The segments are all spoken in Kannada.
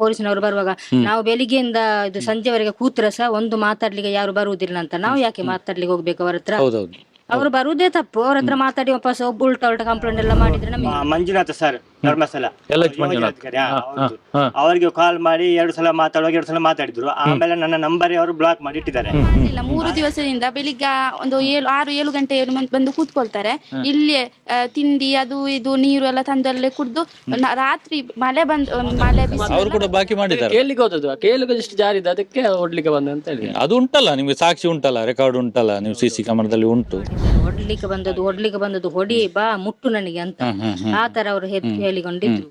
ಪೊಲೀಸ್ನವರು ಬರುವಾಗ ನಾವು ಬೆಳಿಗ್ಗೆಯಿಂದ ಇದು ಸಂಜೆವರೆಗೆ ಕೂತ್ರೆ ಸಹ ಒಂದು ಮಾತಾಡ್ಲಿಕ್ಕೆ ಯಾರು ಬರುವುದಿಲ್ಲ ಅಂತ. ನಾವು ಯಾಕೆ ಮಾತಾಡ್ಲಿಕ್ಕೆ ಹೋಗ್ಬೇಕು ಅವರ ಹತ್ರ? ಹೌದೌದು. ಅವರು ಬರುವುದೇ ತಪ್ಪು. ಅವ್ರ ಹತ್ರ ಮಾತಾಡಿ ವಾಪಸ್ ಒಬ್ಬ ಉಲ್ಟಾ ಉಲ್ಟಾ ಕಂಪ್ಲೇಂಟ್ ಎಲ್ಲ ಮಾಡಿದ್ರೆ ನಮಗೆ ಮಂಜುನಾಥ ಸರ್ ಧರ್ಮಸ್ಥಳ. ಯೋಜನಾಧಿಕಾರಿ, ಹಾ, ಹೌದು. ಅವರಿಗೆ ಕಾಲ್ ಮಾಡಿ ಎರಡು ಸಲ ಮಾತಾಡುವಾಗ ಎರಡು ಸಲ ಮಾತಾಡಿದ್ರು. ಆಮೇಲೆ ನನ್ನ ನಂಬರ್ ಅವರು ಬ್ಲಾಕ್ ಮಾಡಿ ಇಟ್ಟಿದ್ದಾರೆ ಇಲ್ಲ ಮೂರು ದಿವಸದಿಂದ ಬೆಳಿಗ್ಗೆ ಒಂದು ಏಳು ಆರು ಏಳು ಗಂಟೆ ಬಂದು ಕೂತ್ಕೊಳ್ತಾರೆ. ಇಲ್ಲಿ ಆ, ತಿಂಡಿ ಅದು ಇದು ನೀರು ಎಲ್ಲ ತಂದಲ್ಲೇ ಕುಡ್ದು ನ- ರಾತ್ರಿ ಮಳೆ ಬಂದು ಮಳೆ ಬಿಸಿಲು ಅವರು ಕೂಡ ಬಾಕಿ ಮಾಡಿದ್ದಾರೆ. ಕೇಳಲಿಕ್ಕೆ ಹೋದದ್ದು ಕೇಳಲಿಕ್ಕೆ ಎಷ್ಟು ಜಾರಿ ಇದೆ ಅದಕ್ಕೆ ಓಡ್ಲಿಕ್ಕೆ ಬಂದ ಅಂತ ಹೇಳಿ ಅದು ಉಂಟಲ್ಲ ನಿಮ್ಗೆ ಸಾಕ್ಷಿ ಉಂಟಲ್ಲ ರೆಕಾರ್ಡ್ ಉಂಟಲ್ಲ ನೀವು ಸಿ ಸಿ ಕ್ಯಾಮರಾದಲ್ಲಿ ಉಂಟು. ಹೊಡ್ಲಿಕ್ಕೆ ಬಂದದ್ದು ಹೊಡ್ಲಿಕ್ಕೆ ಬಂದದ್ದು ಹೊಡಿ ಬಾ ಮುಟ್ಟು ನನಗೆ ಅಂತ. ಆ ತರ ಅವರು ಹೇಳಿಕೊಂಡಿದ್ರು.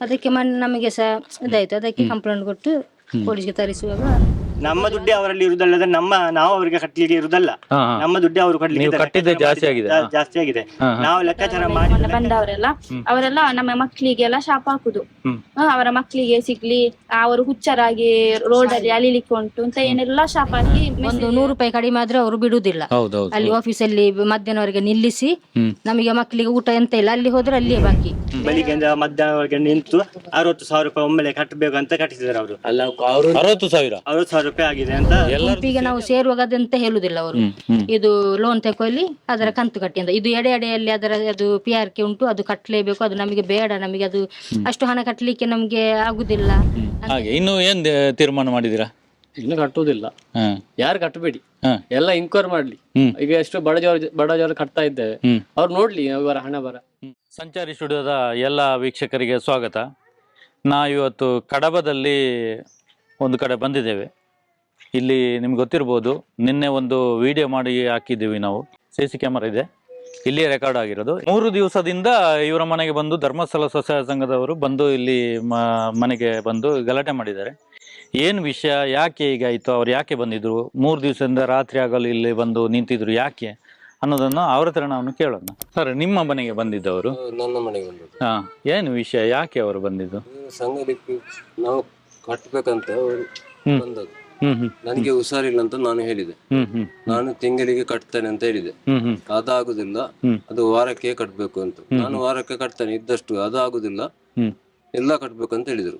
ಅದಕ್ಕೆ ಮೊನ್ನೆ ನಮಗೆ ಸಹ ಇದಾಯ್ತು. ಅದಕ್ಕೆ ಕಂಪ್ಲೇಂಟ್ ಕೊಟ್ಟು ಪೊಲೀಸ್ಗೆ ತರಿಸುವಾಗ ನಮ್ಮ ದುಡ್ಡೇ ಅವರಲ್ಲಿ ಇರುದಲ್ಲ ನಮ್ಮ ನಾವು ಅವರಿಗೆ ಕಟ್ಟಲಿಕ್ಕೆ ಇರುದಲ್ಲ. ನಮ್ಮ ದುಡ್ಡೇ ಅವರು ಕಟ್ಟಲಿಕ್ಕೆ ನೀವು ಕಟ್ಟಿದ್ದೆ ಜಾಸ್ತಿ ಆಗಿದೆ. ಜಾಸ್ತಿ ಆಗಿದೆ. ನಾವು ಲೆಕ್ಕಾಚಾರ ಮಾಡಿ ಬಂದವರೆಲ್ಲ ಅವರೆಲ್ಲ ನಮ್ಮ ಮಕ್ಕಳಿಗೆಲ್ಲ ಶಾಪ ಹಾಕುದು. ಹ, ಅವರ ಮಕ್ಕಳಿಗೆ ಸಿಗ್ಲಿ ಅವರು ಹುಚ್ಚರಾಗಿ ರೋಡ್ ಅಲ್ಲಿ ಅಲಿಲಿಕ್ಕೆ ಉಂಟು ಅಂತ ಏನೆಲ್ಲ ಶಾಪ ಹಾಕಿ ಒಂದು ನೂರು ರೂಪಾಯಿ ಕಡಿಮೆ ಆದ್ರೆ ಅವರು ಬಿಡುವುದಿಲ್ಲ. ಆಫೀಸ್ ಅಲ್ಲಿ ಆಫೀಸಲ್ಲಿ ಮಧ್ಯಾಹ್ನವರೆಗೆ ನಿಲ್ಲಿಸಿ ನಮಗೆ ಮಕ್ಕಳಿಗೆ ಊಟ ಎಂತ ಇಲ್ಲ ಅಲ್ಲಿ ಹೋದ್ರೆ ಅಲ್ಲಿಯೇ ಬಾಕಿ. ಬೆಳಿಗ್ಗೆಯಿಂದ ಮಧ್ಯಾಹ್ನವರೆಗೆ ನಿಂತು ಅರವತ್ತು ಸಾವಿರ ರೂಪಾಯಿ ಒಮ್ಮೆಲೆ ಕಟ್ಟಬೇಕು ಅಂತ ಕಟ್ಟಿಸಿದ್ರು ಅವರು. ಅಲ್ಲ ಅವರು ಅರವತ್ತು ಸಾವಿರ? ಅರವತ್ತು ಸಾವಿರ ರೂಪಾಯಿ ಆಗಿದೆ ಅಂತ ಗುಂಪಿಗೆ ನಾವು ಸೇರುವಾಗ ಅದಂತ ಹೇಳುದಿಲ್ಲ ಅವರು. ಇದು ಲೋನ್ ತಕೊಳ್ಳಿ ಅದರ ಕಂತು ಕಟ್ಟಿ ಅಂತ. ಇದು ಎಡೆ ಎಡೆಯಲ್ಲಿ ಅದರ ಅದು ಪಿ ಆರ್ ಕೆ ಉಂಟು ಅದು ಕಟ್ಟಲೇಬೇಕು ಅದು ನಮಗೆ ಬೇಡ ನಮಗೆ ಅದು ಅಷ್ಟು ಹಣ ಕಟ್ಟಲಿಕ್ಕೆ ನಮಗೆ ಆಗುದಿಲ್ಲ. ಹಾಗೆ ಇನ್ನು ಏನ್ ದೇ- ತೀರ್ಮಾನ ಮಾಡಿದಿರಾ ಇನ್ನು ಕಟ್ಟುವುದಿಲ್ಲ. ಹಾ. ಯಾರು ಕಟ್ಟಬೇಡಿ. ಹಾ. ಎಲ್ಲ ಇನ್ಕ್ವೈರ್ ಮಾಡ್ಲಿ. ಹ್ಮ್. ಈಗ ಎಷ್ಟು ಬಡ ಜವರು ಬಡ ಜವರು ಕಟ್ತಾ ಇದ್ದೇವೆ. ಹ್ಮ್. ಅವ್ರು ನೋಡ್ಲಿ ಇವರ ಹಣ ಬರ. ಸಂಚಾರಿ ಸ್ಟುಡಿಯೋದ ಎಲ್ಲ ವೀಕ್ಷಕರಿಗೆ ಸ್ವಾಗತ. ನಾ ಇವತ್ತು ಕಡಬದಲ್ಲಿ ಒಂದು ಕಡೆ ಬಂದಿದ್ದೇವೆ. ಇಲ್ಲಿ ನಿಮ್ಗೆ ಗೊತ್ತಿರ್ಬೋದು ನಿನ್ನೆ ಒಂದು ವಿಡಿಯೋ ಮಾಡಿ ಹಾಕಿದ್ದೀವಿ ನಾವು. ಸಿ ಸಿ ಕ್ಯಾಮರಾ ಇದೆ. ಇಲ್ಲಿ ರೆಕಾರ್ಡ್ ಆಗಿರೋದು. ಮೂರು ದಿವಸದಿಂದ ಇವರ ಮನೆಗೆ ಬಂದು ಧರ್ಮಸ್ಥಳ ಸ್ವಸಹಾಯ ಸಂಘದವರು ಬಂದು ಇಲ್ಲಿ ಮನೆಗೆ ಬಂದು ಗಲಾಟೆ ಮಾಡಿದ್ದಾರೆ. ಏನು ವಿಷಯ? ಯಾಕೆ ಈಗ ಆಯಿತು? ಅವ್ರು ಯಾಕೆ ಬಂದಿದ್ರು? ಮೂರು ದಿವಸದಿಂದ ರಾತ್ರಿ ಆಗಲು ಇಲ್ಲಿ ಬಂದು ನಿಂತಿದ್ರು ಯಾಕೆ ಅನ್ನೋದನ್ನು ಅವ್ರ ಹತ್ರ ನಾವು ಕೇಳೋಣ. ಸರ್ ನಿಮ್ಮ ಮನೆಗೆ ಬಂದಿದ್ದವರು? ನನ್ನ ಮನೆಗೆ ಬಂದಿದ್ದು. ಹಾ ಏನು ವಿಷಯ? ಯಾಕೆ ಅವರು ಬಂದಿದ್ದು? ಸಂಘಕ್ಕೆ ನಾವು ಕಟ್ಟಬೇಕಂತ ಬಂದದ್ದು. ನನಗೆ ಹುಷಾರಿಲ್ಲ ಅಂತ ನಾನು ಹೇಳಿದೆ. ಹ್ಮ್ ಹ್ಮ್. ನಾನು ತಿಂಗಳಿಗೆ ಕಟ್ತೇನೆ ಅಂತ ಹೇಳಿದೆ. ಅದಾಗುದಿಲ್ಲ ಅದು ವಾರಕ್ಕೆ ಕಟ್ಬೇಕು ಅಂತ. ನಾನು ವಾರಕ್ಕೆ ಕಟ್ತೇನೆ ಇದ್ದಷ್ಟು ಅದಾಗುದಿಲ್ಲ. ಹ್ಮ್. ಎಲ್ಲ ಕಟ್ಬೇಕು ಅಂತ ಹೇಳಿದ್ರು.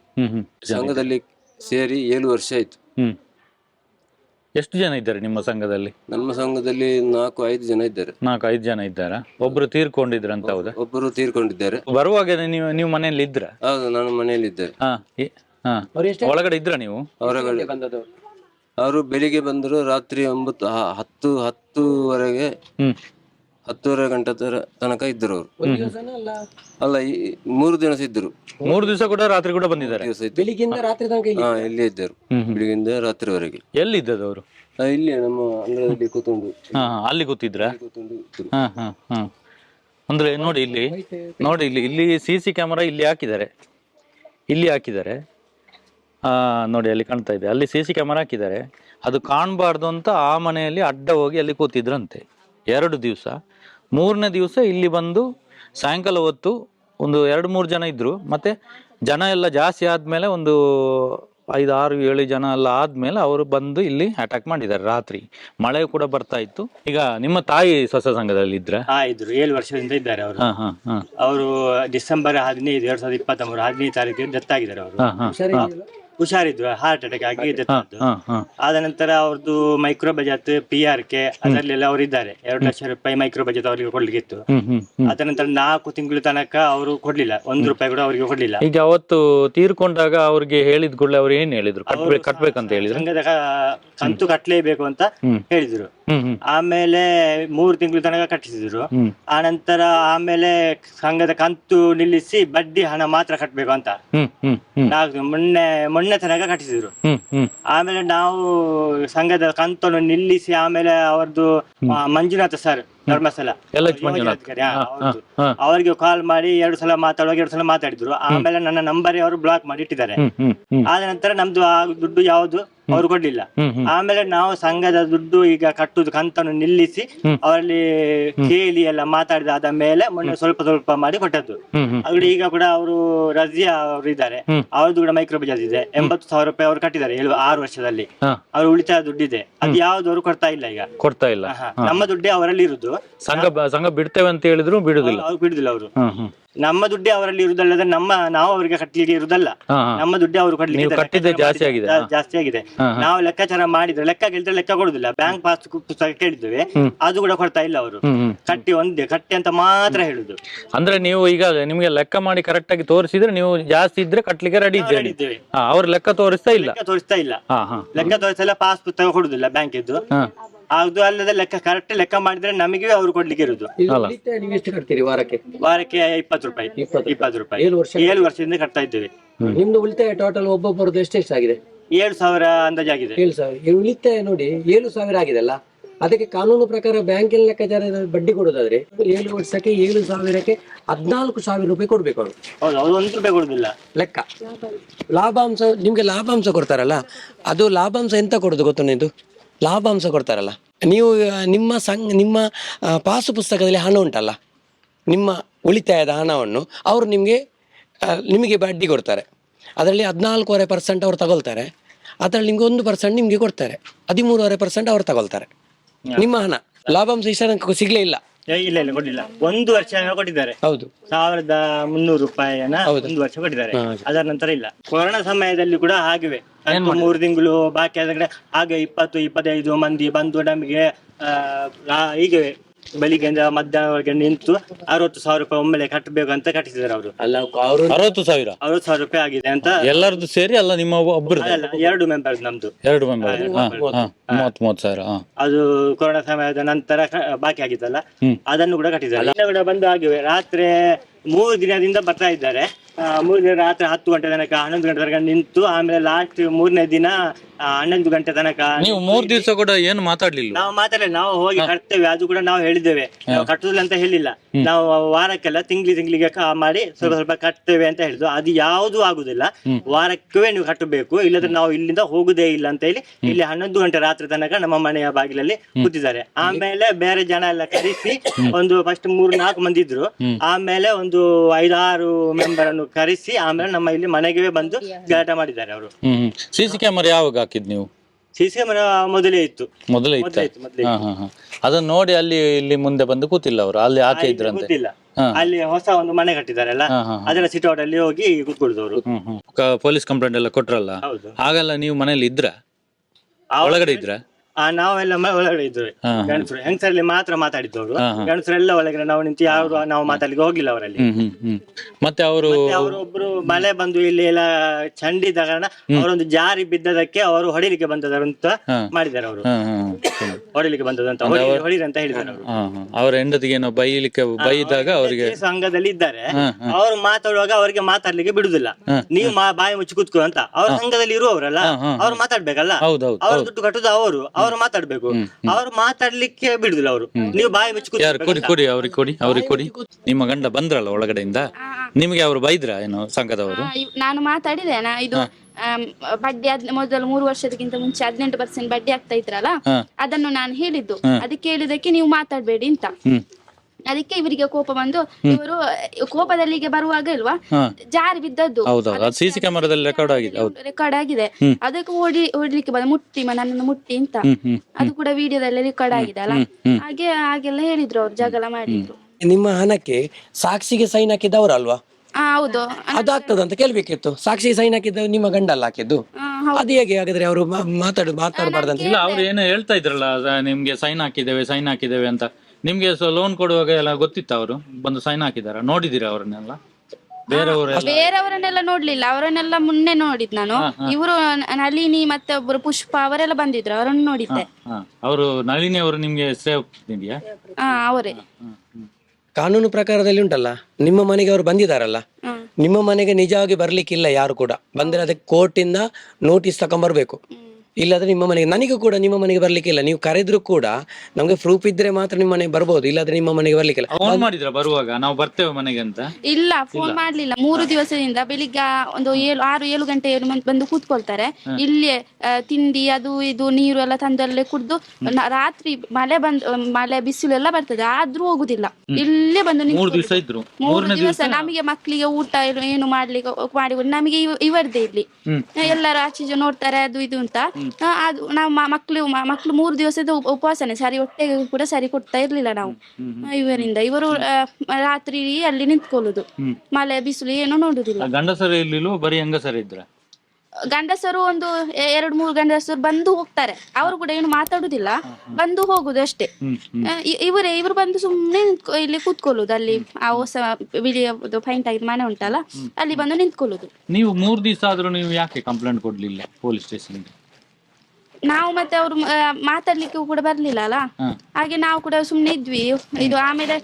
ಸಂಘದಲ್ಲಿ ಸೇರಿ ಏಳು ವರ್ಷ ಆಯ್ತು. ಹ್ಮ್. ಎಷ್ಟು ಜನ ಇದ್ದಾರೆ ನಿಮ್ಮ ಸಂಘದಲ್ಲಿ? ನಮ್ಮ ಸಂಘದಲ್ಲಿ ನಾಲ್ಕು ಐದು ಜನ ಇದ್ದಾರೆ. ನಾಲ್ಕು ಐದು ಜನ ಇದ್ದಾರಾ? ಒಬ್ರು ತೀರ್ಕೊಂಡಿದ್ರಂತ ಹೌದಾ? ಒಬ್ಬರು ತೀರ್ಕೊಂಡಿದ್ದಾರೆ. ಬರುವಾಗ ನೀವು ನೀವು ಮನೆಯಲ್ಲಿ ಇದ್ರ? ಹೌದು ನಾನು ಮನೆಯಲ್ಲಿ ಹಾ ಒಳಗಡೆ ಇದ್ರ ನೀವು? ಹೊರಗಡೆ ಬಂದದ್ದು? ಅವರು ಬೆಳಿಗ್ಗೆ ಬಂದರು ರಾತ್ರಿ ಒಂಬತ್ತು ಹ- ಹತ್ತು ಹತ್ತುವರೆಗೆ ಹ್ಮ್. ಹತ್ತುವರೆ ಗಂಟೆ ತರ- ತನಕ ಇದ್ದರು ಅವರು. ಅಲ್ಲ. ಅಲ್ಲ ಈ ಮೂರು ದಿವಸ ಇದ್ದರು. ಮೂರು ದಿವಸ ಕೂಡ ರಾತ್ರಿ ಕೂಡ ಬಂದಿದ್ದಾರೆ. ದಿವಸ ಇದ್ರು ಬೆಳಿಗ್ಗೆಯಿಂದ ರಾತ್ರಿ ತನಕ ಇಲ್ಲಿ ಹಾ ಇಲ್ಲೇ ಇದ್ದರು. ಹ್ಮ್ ಹ್ಮ್. ಬೆಳಿಗ್ಗೆಯಿಂದ ರಾತ್ರಿವರೆಗೆ. ಎಲ್ಲಿದ್ದದ್ದು ಅವರು? ಇಲ್ಲಿ ಇಲ್ಲೇ ನಮ್ಮ ಅಂಗಳದಲ್ಲಿ ಕೂತ್ಕೊಂಡು. ಹಾ ಹಾ, ಅಲ್ಲಿ ಕೂತಿದ್ರ? ಕೂತ್ಕೊಂಡು ಇದ್ರು. ಹಾ ಹಾ ಹಾ. ಅಂದ್ರೆ ನೋಡಿ ಇಲ್ಲಿ ನೋಡಿ ಇಲ್ಲಿ ಇಲ್ಲಿ ಸಿ ಸಿ ಕ್ಯಾಮರಾ ಇಲ್ಲಿ ಹಾಕಿದ್ದಾರೆ. ಇಲ್ಲಿ ಹಾಕಿದ್ದಾರೆ. ನೋಡಿ ಅಲ್ಲಿ ಕಾಣ್ತಾ ಇದೆ. ಅಲ್ಲಿ ಸಿ ಸಿ ಕ್ಯಾಮರಾ ಹಾಕಿದ್ದಾರೆ. ಅದು ಕಾಣಬಾರ್ದು ಅಂತ ಆ ಮನೆಯಲ್ಲಿ ಅಡ್ಡ ಹೋಗಿ ಅಲ್ಲಿ ಕೂತಿದ್ರಂತೆ. ಎರಡು ದಿವಸ. ಮೂರನೇ ದಿವಸ ಇಲ್ಲಿ ಬಂದು ಸಾಯಂಕಾಲ ಹೊತ್ತು ಒಂದು ಎರಡು ಮೂರು ಜನ ಇದ್ರು. ಮತ್ತೆ ಜನ ಎಲ್ಲ ಜಾಸ್ತಿ ಆದ್ಮೇಲೆ ಒಂದು ಐದು ಆರು ಏಳು ಜನ ಎಲ್ಲ ಆದ್ಮೇಲೆ ಅವರು ಬಂದು ಇಲ್ಲಿ ಅಟ್ಯಾಕ್ ಮಾಡಿದ್ದಾರೆ ರಾತ್ರಿ. ಮಳೆ ಕೂಡ ಬರ್ತಾ ಇತ್ತು. ಈಗ ನಿಮ್ಮ ತಾಯಿ ಸ್ವಸ ಸಂಘದಲ್ಲಿ ಇದ್ರೆ? ಹಾ ಇದ್ರು. ಏಳು ವರ್ಷದಿಂದ ಇದ್ದಾರೆ ಅವರು. ಹಾ ಹಾ ಹಾ. ಅವರು ಡಿಸೆಂಬರ್ ಹದಿನೈದು ಎರಡ್ ಸಾವಿರದ ಇಪ್ಪತ್ತ ಮೂರು ಹದಿನೈದು ತಾರೀಕು ಡೆತ್ ಆಗಿದ್ದಾರೆ ಅವರು. ಹಾ ಹಾ ಹಾ ಹುಷಾರಿದ್ರು ಹಾರ್ಟ್ ಅಟ್ಯಾಕ್ ಆಗಿ ಡೆತ್ ಆದ ನಂತರ ಅವ್ರದ್ದು micro budget P R K ಅದರಲ್ಲೆಲ್ಲ ಅವರು ಇದ್ದಾರೆ. ಎರಡು ಲಕ್ಷ ರೂಪಾಯಿ ಮೈಕ್ರೋ ಬಜಾತ್ ಅವರಿಗೆ ಕೊಡ್ಲಿಕ್ಕಿತ್ತು. ಅದ ನಂತರ ನಾಲ್ಕು ತಿಂಗಳು ತನಕ ಅವರು ಕೊಡ್ಲಿಲ್ಲ. ಒಂದು ರೂಪಾಯಿ ಕೂಡ ಅವರಿಗೆ ಕೊಡ್ಲಿಲ್ಲ. ಈಗ ಅವತ್ತು ತೀರ್ಕೊಂಡಾಗ ಅವ್ರಿಗೆ ಹೇಳಿದ್ ಕೂಡಲೇ ಅವ್ರು ಏನ್ ಹೇಳಿದ್ರು? ಕಟ್ಬೇಕು ಕಟ್ಬೇಕಂತ ಹೇಳಿದ್ರು? ಸಂಘದ ಕಂತು ಕಟ್ಲೇಬೇಕು ಅಂತ. ಹೇಳಿದ್ರು. ಆಮೇಲೆ ಮೂರು ತಿಂಗಳು ತನಕ ಕಟ್ಟಿಸಿದ್ರು. ಆ ನಂತರ ಆಮೇಲೆ ಸಂಘದ ಕಂತು ನಿಲ್ಲಿಸಿ ಬಡ್ಡಿ ಹಣ ಮಾತ್ರ ಕಟ್ಟಬೇಕು ಅಂತ. ನಾಲ್ಕು ಮೊನ್ನೆ ಮೊನ್ನೆ ತನಕ ಕಟ್ಟಿಸಿದ್ರು. ಆಮೇಲೆ ನಾವು ಸಂಘದ ಕಂತನ್ನು ನಿಲ್ಲಿಸಿ ಆಮೇಲೆ ಅವರದ್ದು ಮಂಜುನಾಥ ಸರ್ ಧರ್ಮಸ್ಥಳ. ಯೋಜನಾಧಿಕಾರಿ, ಹಾ. ಅವರಿಗೆ ಕಾಲ್ ಮಾಡಿ ಎರಡು ಸಲ ಮಾತಾಡುವಾಗ ಎರಡು ಸಲ ಮಾತಾಡಿದ್ರು. ಆಮೇಲೆ ನನ್ನ ನಂಬರ್ ಅವರು ಬ್ಲಾಕ್ ಮಾಡಿ ಇಟ್ಟಿದ್ದಾರೆ ಹ್ಮ್ ಹ್ಮ್ ಹ್ಮ್. ಆದ ನಂತರ ನಮ್ದು ಆ ದುಡ್ಡು ಯಾವ್ದು ಅವ್ರು ಕೊಡ್ಲಿಲ್ಲ. ಹ್ಮ್ ಹ್ಮ್. ಆಮೇಲೆ ನಾವು ಸಂಘದ ದುಡ್ಡು ಈಗ ಕಟ್ಟುದು ಕಂತನ್ನು ನಿಲ್ಲಿಸಿ ಅವರಲ್ಲಿ ಕೇಳಿ ಎಲ್ಲ ಮಾತಾಡಿದಾದ ಮೇಲೆ ಮೊನ್ನೆ ಸ್ವಲ್ಪ ಸ್ವಲ್ಪ ಮಾಡಿ ಕೊಟ್ಟದ್ದು. ಹ್ಮ್ ಹ್ಮ್. ಅದು ಈಗ ಕೂಡ ಅವರು ರಜಿಯಾ ಅವರು ಇದ್ದಾರೆ. ಅವ್ರದ್ದು ಕೂಡ ಮೈಕ್ರೋ ಬಜಾಜ್ ಇದೆ. ಎಂಬತ್ತು ಸಾವಿರ ರೂಪಾಯಿ ಅವರು ಕಟ್ಟಿದ್ದಾರೆ ಏಳು ಆರು ವರ್ಷದಲ್ಲಿ. ಹಾ. ಅವ್ರ ಉಳಿತಾಯ ದುಡ್ಡಿದೆ. ಅದು ಯಾವ್ದು ಅವರು ಕೊಡ್ತಾ ಇಲ್ಲ ಈಗ. ಕೊಡ್ತಾ ಇಲ್ಲ. ಆಹಾ. ನಮ್ಮ ದುಡ್ಡೇ ಅವರಲ್ಲಿ ಇರುದು ಸಂಘ ಸಂಘ ಬಿಡ್ತೇವೆ ಅಂತ ಹೇಳಿದ್ರು ಬಿಡುದಿಲ್ಲ. ಅವ್ರು ಬಿಡುದಿಲ್ಲ ಅವರು. ನಮ್ಮ ದುಡ್ಡೇ ಅವರಲ್ಲಿ ಇರುದಲ್ಲದೆ ನಮ್ಮ ನಾವು ಅವರಿಗೆ ಕಟ್ಟಲಿಕ್ಕೆ ಇರುದಲ್ಲ. ನಮ್ಮ ದುಡ್ಡೆ ಅವರು ಕಟ್ಟಲಿಕ್ಕೆ ಕಟ್ಟಿದ್ದೆ ಜಾಸ್ತಿ ಆಗಿದೆ. ಜಾಸ್ತಿ ಆಗಿದೆ. ನಾವು ಲೆಕ್ಕಾಚಾರ ಮಾಡಿದ್ರೆ ಲೆಕ್ಕ ಕೇಳಿದ್ರೆ ಲೆಕ್ಕ ಕೊಡುದಿಲ್ಲ. ಬ್ಯಾಂಕ್ ಪಾಸ್ ಪುಸ್ತಕ ಕೇಳಿದ್ದೇವೆ. ಅದು ಕೂಡ ಕೊಡ್ತಾ ಇಲ್ಲ ಅವರು. ಕಟ್ಟಿ ಒಂದೇ ಕಟ್ಟಿ ಅಂತ ಮಾತ್ರ ಹೇಳುದು. ಅಂದ್ರೆ ನೀವು ಈಗ ನಿಮಗೆ ಲೆಕ್ಕ ಮಾಡಿ ಕರೆಕ್ಟ್ ಆಗಿ ತೋರಿಸಿದ್ರೆ ನೀವು ಜಾಸ್ತಿ ಇದ್ರೆ ಕಟ್ಲಿಕ್ಕೆ ರೆಡಿ ಇದ್ದೇವೆ. ಅವ್ರ ಲೆಕ್ಕ ತೋರಿಸ್ತಾ ಇಲ್ಲ. ತೋರಿಸ್ತಾ ಇಲ್ಲ. ಲೆಕ್ಕ ತೋರಿಸಲ್ಲ ಪಾಸ್ ಪುಸ್ತಕ ಕೊಡುದಿಲ್ಲ ಬ್ಯಾಂಕ್ ಇದ್ದು ಅದು ಅಲ್ಲದೆ ಲೆಕ್ಕ ಕರೆಕ್ಟ್ ಲೆಕ್ಕ ಮಾಡಿದ್ರೆ ನಮಗೆ ಅವರು ಕೊಡ್ಲಿಕ್ಕೆ ಇರುದು. ನೀವು ಎಷ್ಟು ಕಟ್ತೀರಿ ವಾರಕ್ಕೆ? ವಾರಕ್ಕೆ ಇಪ್ಪತ್ತು ರೂಪಾಯಿ ಇಪ್ಪತ್ತು ರೂಪಾಯಿ. ಏಳು ವರ್ಷ ಏಳು ವರ್ಷದಿಂದ ಕಟ್ತಾ ಇದ್ದೇವೆ. ನಿಮ್ದು ಉಳಿತಾಯ ಟೋಟಲ್ ಒಬ್ಬೊಬ್ಬರದ್ದು ಎಷ್ಟೆಷ್ಟಾಗಿದೆ ಏಳು ಸಾವಿರ ಅಂದಾಜಾಗಿದೆ ಏಳು ಸಾವಿರ. ಉಳಿತಾಯ ನೋಡಿ ಏಳು ಸಾವಿರ ಆಗಿದೆ ಅಲ್ಲ ಅದಕ್ಕೆ ಕಾನೂನು ಪ್ರಕಾರ ಬ್ಯಾಂಕಿನ ಲೆಕ್ಕಾಚಾರ ಬಡ್ಡಿ ಕೊಡೋದಾದ್ರೆ ಏಳು ವರ್ಷಕ್ಕೆ ಏಳು ಸಾವಿರಕ್ಕೆ ಹದಿನಾಲ್ಕು ಸಾವಿರ ರೂಪಾಯಿ ಕೊಡ್ಬೇಕು ಅವರು. ಹೌದು ಅವ್ರು ಒಂದು ರೂಪಾಯಿ ಕೊಡುದಿಲ್ಲ. ಲೆಕ್ಕ. ಲಾಭಾಂಶ ನಿಮ್ಗೆ ಲಾಭಾಂಶ ಕೊಡ್ತಾರಲ್ಲ ಅದು ಲಾಭಾಂಶ ಎಂತ ಕೊಡೋದು ಗೊತ್ತು ಇದು ಲಾಭಾಂಶ ಕೊಡ್ತಾರಲ್ಲ. ನೀವು ನಿಮ್ಮ ಸಂಘ ನಿಮ್ಮ ಪಾಸು ಪುಸ್ತಕದಲ್ಲಿ ಹಣ ಉಂಟಲ್ಲ? ನಿಮ್ಮ ಉಳಿತಾಯದ ಹಣವನ್ನು ಅವರು ನಿಮಗೆ ನಿಮಗೆ ಬಡ್ಡಿ ಕೊಡ್ತಾರೆ. ಅದರಲ್ಲಿ ಹದಿನಾಲ್ಕೂವರೆ ಪರ್ಸೆಂಟ್ ಅವ್ರು ತಗೊಳ್ತಾರೆ. ಅದರಲ್ಲಿ ನಿಮ್ಗೆ ಒಂದು ಪರ್ಸೆಂಟ್ ನಿಮಗೆ ಕೊಡ್ತಾರೆ. ಹದಿಮೂರುವರೆ ಪರ್ಸೆಂಟ್ ಅವ್ರು ತಗೊಳ್ತಾರೆ. ನಿಮ್ಮ ಹಣ. ಲಾಭಾಂಶ ಇಷ್ಟ ಸಿಗ್ಲೇ ಇಲ್ಲ. ಏ, ಇಲ್ಲ ಇಲ್ಲ ಕೊಡ್ಲಿಲ್ಲ. ಒಂದು ವರ್ಷ ಕೊಟ್ಟಿದ್ದಾರೆ. ಹೌದು. ಸಾವಿರದ ಮುನ್ನೂರು ರೂಪಾಯಿಯನ್ನ ಒಂದು ವರ್ಷ ಕೊಟ್ಟಿದ್ದಾರೆ. ಅದರ ನಂತರ ಇಲ್ಲ. ಕೊರೋನಾ ಸಮಯದಲ್ಲಿ ಕೂಡ ಹಾಗೆವೆ. ಮೂರು ತಿಂಗಳು ಬಾಕಿ ಆದ ಕಡೆ ಹಾಗೆ ಇಪ್ಪತ್ತು ಇಪ್ಪತ್ತೈದು ಮಂದಿ ಬಂದು ನಮಗೆ ಆ, ಮಧ್ಯಾಹ್ನ ಬೆಳಿಗ್ಗೆಯಿಂದ ಮಧ್ಯಾಹ್ನವರೆಗೆ ನಿಂತು ಅರವತ್ತು ಸಾವಿರ ರೂಪಾಯಿ ಒಮ್ಮೆಲೆ ಕಟ್ಟಬೇಕು ಅಂತ ಕಟ್ಟಿಸಿದ್ದಾರೆ ಅವರು. ಅಲ್ಲ ಅವರು ಅರವತ್ತು ಸಾವಿರ? ಅರವತ್ತು ಸಾವಿರ ರೂಪಾಯಿ ಆಗಿದೆ ಅಂತ ಎಲ್ಲರದ್ದು ಸೇರಿ ಅಲ್ಲ ನಿಮ್ಮ ಒಬ್ಬರು ಅಲ್ಲ ಎರಡು ಮೆಂಬರ್ ನಮ್ದು. ಎರಡು ಮೆಂಬರ್ ಮೂವತ್ತು. ಮೂವತ್ತು ಸಾವಿರ ಹಾ. ಅದು ಕೊರೋನಾ ಸಮಯದ ನಂತರ ಕ- ಬಾಕಿ ಆಗಿತ್ತಲ್ಲ ಅಲ್ಲ ಅದನ್ನು ಕೂಡ ಕಟ್ಟಿದ್ದಾರೆ. ಕೂಡ ಬಂದು ಆಗಿವೆ ರಾತ್ರಿ ಮೂರು ದಿನದಿಂದ ಬರ್ತಾ ಇದ್ದಾರೆ. ಮೂರು ದಿನ ರಾತ್ರಿ ಹತ್ತು ಗಂಟೆ ತನಕ ಹನ್ನೊಂದು ಗಂಟೆ ತನಕ ನಿಂತು ಆಮೇಲೆ ಲಾಸ್ಟ್ ಮೂರನೇ ದಿನ ಆ, ಹನ್ನೊಂದು ಗಂಟೆ ತನಕ ನೀವು ಮೂರ್ ದಿವಸ ಕೂಡ ಏನು ಮಾತಾಡ್ಲಿಲ್ಲ? ನಾವು ಮಾತಾಡಲಿಲ್ಲ. ನಾವು ಹೋಗಿ ಕಟ್ತೇವೆ ಅದು ಕೂಡ ನಾವು ಹೇಳಿದ್ದೇವೆ. ನಾವು ಕಟ್ಟುದಿಲ್ಲ ಅಂತ ಹೇಳಿಲ್ಲ. ನಾವು ವಾರಕ್ಕೆಲ್ಲ ತಿಂಗ್ಳಿ ತಿಂಗ್ಳಿಗೆ ಮಾಡಿ ಸ್ವಲ್ಪ ಸ್ವಲ್ಪ ಕಟ್ತೇವೆ ಅಂತ ಹೇಳಿದ್ರು ಅದು ಯಾವುದು ಆಗುದಿಲ್ಲ. ವಾರಕ್ಕೆ ನೀವು ಕಟ್ಟಬೇಕು. ಇಲ್ಲದ್ರೆ ನಾವು ಇಲ್ಲಿಂದ ಹೋಗುದೇ ಇಲ್ಲ ಅಂತ ಹೇಳಿ ಇಲ್ಲಿ ಹನ್ನೊಂದು ಗಂಟೆ ರಾತ್ರಿ ತನಕ ನಮ್ಮ ಮನೆಯ ಬಾಗಿಲಲ್ಲಿ ಕೂತಿದ್ದಾರೆ. ಆಮೇಲೆ ಬೇರೆ ಜನ ಎಲ್ಲ ಕರೆಸಿ ಒಂದು ಫಸ್ಟ್ ಮೂರು ನಾಲ್ಕು ಮಂದಿ ಇದ್ರು. ಆಮೇಲೆ ಒಂದು ಐದಾರು ಮೆಂಬರ್ ಅನ್ನು ಕರೆಸಿ ಆಮೇಲೆ ನಮ್ಮ ಇಲ್ಲಿ ಮನೆಗೆ ಬಂದು ಗಲಾಟೆ ಮಾಡಿದ್ದಾರೆ ಅವರು. ಹ್ಮ್ ಹ್ಮ್. ಸಿ ಸಿ ಕ್ಯಾಮರಾ ಯಾವಾಗ ಹಾಕಿದ್ ನೀವು? ಸಿ ಸಿ ಕ್ಯಾಮರಾ ಮೊದಲೇ ಇತ್ತು. ಮೊದಲೇ ಇತ್ತ? ಮೊದಲೇ ಇತ್ತು ಮೊದಲೇ ಹಾ ಹಾ ಹಾ. ಅದನ್ನ ನೋಡಿ ಅಲ್ಲಿ ಇಲ್ಲಿ ಮುಂದೆ ಬಂದು ಕೂತಿಲ್ಲ ಅವರು? ಅಲ್ಲಿ ಆಚೆ ಇದ್ರಂತೆ? ಗೊತ್ತಿಲ್ಲ. ಹಾ. ಅಲ್ಲಿ ಹೊಸ ಒಂದು ಮನೆ ಕಟ್ಟಿದಾರಲ್ಲ ಹಾ, ಹಾ, ಅದರ ಸಿಟೌಟ್ ಅಲ್ಲಿ ಹೋಗಿ ಕೂತ್ಕೊಳ್ದು ಅವರು ಹ್ಮ್. ಹ್ಮ್ ಪೊಲೀಸ್ ಕಂಪ್ಲೇಂಟ್ ಎಲ್ಲ ಕೊಟ್ರಲ್ಲ? ಹಾಗೆಲ್ಲ ಆಗೆಲ್ಲ ನೀವು ಮನೇಲಿ ಇದ್ರ? ಒಳಗಡೆ ಇದ್ರ? ಆ, ನಾವೆಲ್ಲ ಮ- ಒಳಗಡೆ ಇದ್ದೇವೆ ಹಾ, ಗಂಡಸರು. ಹೆಂಗಸರಲ್ಲಿ ಮಾತ್ರ ಮಾತಾಡಿದ್ದವರು. ಗಣಸರೆಲ್ಲ ಒಳಗಡೆ ನಾವು ನಿಂತು ಯಾರು ನಾವು ಮಾತಾಡ್ಲಿಕ್ಕೆ ಹೋಗಿಲ್ಲ ಅವರಲ್ಲಿ. ಹ್ಮ್ ಹ್ಮ್ ಹ್ಮ್. ಮತ್ತೆ ಅವರು ಅವರೊಬ್ರು ಮಳೆ ಬಂದು ಇಲ್ಲಿ ಎಲ್ಲ ಚಂಡಿದ ಕಾರಣ ಅವರೊಂದು ಜಾರಿ ಬಿದ್ದದಕ್ಕೆ ಅವರು ಹೊಡಿಲಿಕ್ಕೆ ಬಂದದರು ಅಂತ ಹಾ. ಮಾಡಿದ್ದಾರೆ ಅವರು. ಹಾ ಹಾ ಹೊಡಿಲಿಕ್ಕೆ ಬಂದದಂತ ಹೊಡಿ ಹೊಡಿರಿ ಅಂತ ಹೇಳಿದ್ದಾರೆ ಅವರು. ಹಾ ಹಾ. ಅವರ ಹೆಂಡತಿಗೆ ಏನೋ ಬೈಲಿಕ್ಕೆ ಬೈದಾಗ ಅವರಿಗೆ ಸಂಘದಲ್ಲಿ ಇದ್ದಾರೆ. ಹಾ, ಅವರು ಮಾತಾಡುವಾಗ ಅವರಿಗೆ ಮಾತಾಡ್ಲಿಕ್ಕೆ ಬಿಡುದಿಲ್ಲ. ನೀವು ಮಾ- ಬಾಯಿ ಮುಚ್ಚಿ ಕೂತ್ಕೋ ಅಂತ. ಅವ್ರ ಸಂಘದಲ್ಲಿ ಇರುವವರಲ್ಲ. ಅವ್ರು ಮಾತಾಡ್ಬೇಕಲ್ಲ. ಹೌದೌದು ಅವ್ರ ದುಡ್ಡು ಕಟ್ಟುದು ಅವರು. ಅವ್ರು ಮಾತಾಡ್ಬೇಕು. ಅವ್ರು ಮಾತಾಡ್ಲಿಕ್ಕೆ ಬಿಡುದಿಲ್ಲ ಅವರು. ನೀವು ಬಾಯಿ ಮುಚ್ಚಿ ಯಾರು ಕೊಡಿ ಕೂತ್ಕೊಳ್ಬೇಕು ಕೊಡಿ ಅವ್ರಿಗೆ ಕೊಡಿ ಅವ್ರಿಗೆ ಕೊಡಿ. ನಿಮ್ಮ ಗಂಡ ಬಂದ್ರಲ್ಲ ಒಳಗಡೆಯಿಂದ? ನಿಮಗೆ ಅವರು ಬೈದ್ರ ಏನು ಸಂಘದವರು? ಆ, ಇವ್- ನಾನು ಮಾತಾಡಿದೆ ನಾ ಇದು ಆಮ್, ಬಡ್ಡಿ ಅದ್ ಮೊದಲು ಮೂರು ವರ್ಷದಕ್ಕಿಂತ ಮುಂಚೆ ಹದಿನೆಂಟು ಪರ್ಸೆಂಟ್ ಬಡ್ಡಿ ಆಗ್ತಾ ಇದ್ರಲ್ಲ ಹಾ. ಅದನ್ನು ನಾನು ಹೇಳಿದ್ದು. ಅದಕ್ಕೆ ಹೇಳಿದಕ್ಕೆ ನೀವು ಮಾತಾಡ್ಬೇಡಿ ಅಂತ. ಅದಕ್ಕೆ ಇವರಿಗೆ ಕೋಪ ಬಂದು ಇವರು ಕೋಪದಲ್ಲಿಗೆ ಬರುವಾಗ ಇಲ್ವಾ? ಜಾರಿ ಬಿದ್ದದ್ದು. ಹೌದೌದು ಅದು ಸಿ ಸಿ ಕ್ಯಾಮರಾದಲ್ಲಿ ರೆಕಾರ್ಡ್ ಆಗಿದೆ ಹೌದು. ರೆಕಾರ್ಡ್ ಆಗಿದೆ. ಅದಕ್ಕೆ ಓಡಿ ಓಡ್ಲಿಕ್ಕೆ ಬಂದ ಮುಟ್ಟಿ ಮ- ನನ್ನನ್ನು ಮುಟ್ಟಿ ಅಂತ. ಅದು ಕೂಡ ವಿಡಿಯೋದಲ್ಲಿ ರೆಕಾರ್ಡ್ ಆಗಿದೆ ಅಲ್ಲ? ಹಾಗೆ ಹಾಗೆಲ್ಲ ಹೇಳಿದ್ರು ಅವ್ರು ಜಗಳ ಮಾಡಿದ್ರು. ನಿಮ್ಮ ಹಣಕ್ಕೆ ಸಾಕ್ಷಿಗೆ ಸೈನ್ ಹಾಕಿದ್ದವರಲ್ವಾ ಆ ಹೌದು. ಅದಾಗ್ತದಂತ ಕೇಳ್ಬೇಕಿತ್ತು. ಸಾಕ್ಷಿಗೆ ಸೈನ್ ಹಾಕಿದ್ದು ನಿಮ್ಮ ಗಂಡಲ್ಲ ಹಾಕಿದ್ದು? ಆ, ಹೌದು. ಅದು ಹೇಗೆ ಹಾಗಾದ್ರೆ ಅವರು ಮಾತಾಡು ಮಾತಾಡಬಾರ್ದಂತ ಇಲ್ಲ ಅವ್ರು ಏನು ಹೇಳ್ತಾ ಇದ್ರಲ್ಲ ಅದ ನಿಮ್ಗೆ ಸೈನ್ ಹಾಕಿದ್ದೇವೆ ಸೈನ್ ಹಾಕಿದ್ದೇವೆ ಅಂತ. ನಿಮ್ಗೆ ಲೋನ್ ಕೊಡುವಾಗ ಎಲ್ಲ ಗೊತ್ತಿತ್ತ ಅವರು? ಬಂದು ಸೈನ್ ಹಾಕಿದಾರ? ನೋಡಿದಿರ ಅವರನ್ನೆಲ್ಲ? ಬೇರೆಯವರೆಲ್ಲ? ಬೇರೆಯವರನ್ನೆಲ್ಲ ನೋಡ್ಲಿಲ್ಲ. ಅವರನ್ನೆಲ್ಲ ಮುನ್ನೆ ನೋಡಿದ್ ನಾನು. ಇವರು ನಳಿನಿ ಮತ್ತೆ ಒಬ್ಬರು ಪುಷ್ಪ ಅವರೆಲ್ಲ ಬಂದಿದ್ರು. ಅವರನ್ನು ನೋಡಿದ್ದೆ. ಅವರು ನಳಿನಿ ಅವರು ನಿಮ್ಗೆ ಸೇವ್ ಇದೆಯಾ ಹಾ ಅವರೇ. ಕಾನೂನು ಪ್ರಕಾರದಲ್ಲಿ ಉಂಟಲ್ಲ? ನಿಮ್ಮ ಮನೆಗೆ ಅವರು ಬಂದಿದಾರಲ್ಲ? ನಿಮ್ಮ ಮನೆಗೆ ನಿಜವಾಗಿ ಬರ್ಲಿಕ್ಕಿಲ್ಲ ಯಾರು ಕೂಡ. ಬಂದ್ರೆ ಅದಕ್ಕೆ ಕೋರ್ಟಿಂದ ನೋಟಿಸ್ ತಕೊಂಡ್ಬರ್ಬೇಕು ಇಲ್ಲಾದ್ರೆ ನಿಮ್ಮ ಮನೆಗೆ ನನಗೂ ಕೂಡ ನಿಮ್ಮ ಮನೆಗೆ ಬರ್ಲಿಕ್ಕಿಲ್ಲ ನೀವು ಕರೆದ್ರು ಕೂಡ ನಮ್ಗೆ ಪ್ರೂಫ್ ಇದ್ರೆ ಮಾತ್ರ ನಿಮ್ಮ ಮನೆಗೆ ಬರ್ಬೋದು ಇಲ್ಲಾದ್ರೆ ನಿಮ್ಮ ಮನೆಗೆ ಬರ್ಲಿಕ್ಕಿಲ್ಲ ಫೋನ್ ಮಾಡಿದ್ರ ಬರುವಾಗ? ನಾವು ಬರ್ತೇವೆ ಮನೆಗೆ ಅಂತ? ಇಲ್ಲ ಫೋನ್ ಮಾಡ್ಲಿಲ್ಲ. ಮೂರು ದಿವಸದಿಂದ ಬೆಳಿಗ್ಗೆ ಒಂದು ಏಳು ಆರು ಏಳು ಗಂಟೆ ಬಂದು ಕೂತ್ಕೊಳ್ತಾರೆ. ಇಲ್ಲಿ ಆ, ತಿಂಡಿ ಅದು ಇದು ನೀರು ಎಲ್ಲ ತಂದಲ್ಲೇ ಕುಡ್ದು ನ- ರಾತ್ರಿ ಮಳೆ ಬಂದ್ ಮಳೆ ಬಿಸಿಲು ಎಲ್ಲ ಬರ್ತದೆ ಆದ್ರೂ ಹೋಗುದಿಲ್ಲ. ಇಲ್ಲೇ ಬಂದು ಮೂರು ನಿಂತ್ಕೊಳ್ಳುದು. ದಿವಸ ಇದ್ರು. ಮೂರು ದಿವಸ ನಮಗೆ ಮಕ್ಕಳಿಗೆ ಊಟ ಏನು- ಏನು ಮಾಡ್ಲಿಕ್ಕೆ ಮಾಡಿ ನಮಗೆ ಇವ- ಇವರದೇ ಇಲ್ಲಿ ಎಲ್ಲರೂ ಆಚೆ ನೋಡ್ತಾರೆ ಅದು ಇದು ಅಂತ. ಅದು ನಾವು ಮ- ಮಕ್ಳು ಮ- ಮಕ್ಳು ಮೂರು ದಿವಸದ ಉಪವಾಸನೆ ಸರಿ ಹೊಟ್ಟೆಗೆ ಕೂಡ ಸರಿ ಕೊಡ್ತಾ ಇರ್ಲಿಲ್ಲ ನಾವು. ಇವರಿಂದ ಇವರು ರಾತ್ರಿ ಅಲ್ಲಿ ನಿಂತ್ಕೊಳ್ಳುದು. ಮಳೆ ಬಿಸಿಲು ಏನು ನೋಡುದಿಲ್ಲ. ಗಂಡಸರು ಇರ್ಲಿಲ್ಲ ಬರೀ ಹೆಂಗಸರು ಇದ್ರ? ಗಂಡಸರು ಒಂದು ಎರಡು ಮೂರು ಗಂಡಸರು ಬಂದು ಹೋಗ್ತಾರೆ. ಅವರು ಕೂಡ ಏನು ಮಾತಾಡುದಿಲ್ಲ. ಬಂದು ಹೋಗುದು ಅಷ್ಟೇ. ಇವರೇ ಇವರು ಬಂದು ಸುಮ್ಮನೆ ಇಲ್ಲಿ ಕೂತ್ಕೊಳ್ಳುದು. ಅಲ್ಲಿ ಆ ಹೊಸ ಬಿಳಿ ಫೈಂಟ್ ಆಗಿದ ಮನೆ ಉಂಟಲ್ಲ ಅಲ್ಲಿ ಬಂದು ನಿಂತ್ಕೊಳ್ಳುದು. ನೀವು ಮೂರು ದಿವಸ ಆದ್ರೂ ನೀವು ಯಾಕೆ ಕಂಪ್ಲೇಂಟ್ ಕೊಡ್ಲಿಲ್ಲ ಪೊಲೀಸ್ ಸ್ಟೇಷನ್ಗೆ ನಾವು ಮತ್ತೆ ಅವ್ರು ಮಾತಾಡ್ಲಿಕ್ಕೆ ಕೂಡ ಬರ್ಲಿಲ್ಲ ಅಲ್ಲ ಹಾಗೆ ನಾವು ಕೂಡ ಸುಮ್ನೆ ಇದ್ವಿ. ಇದು ಆಮೇಲೆ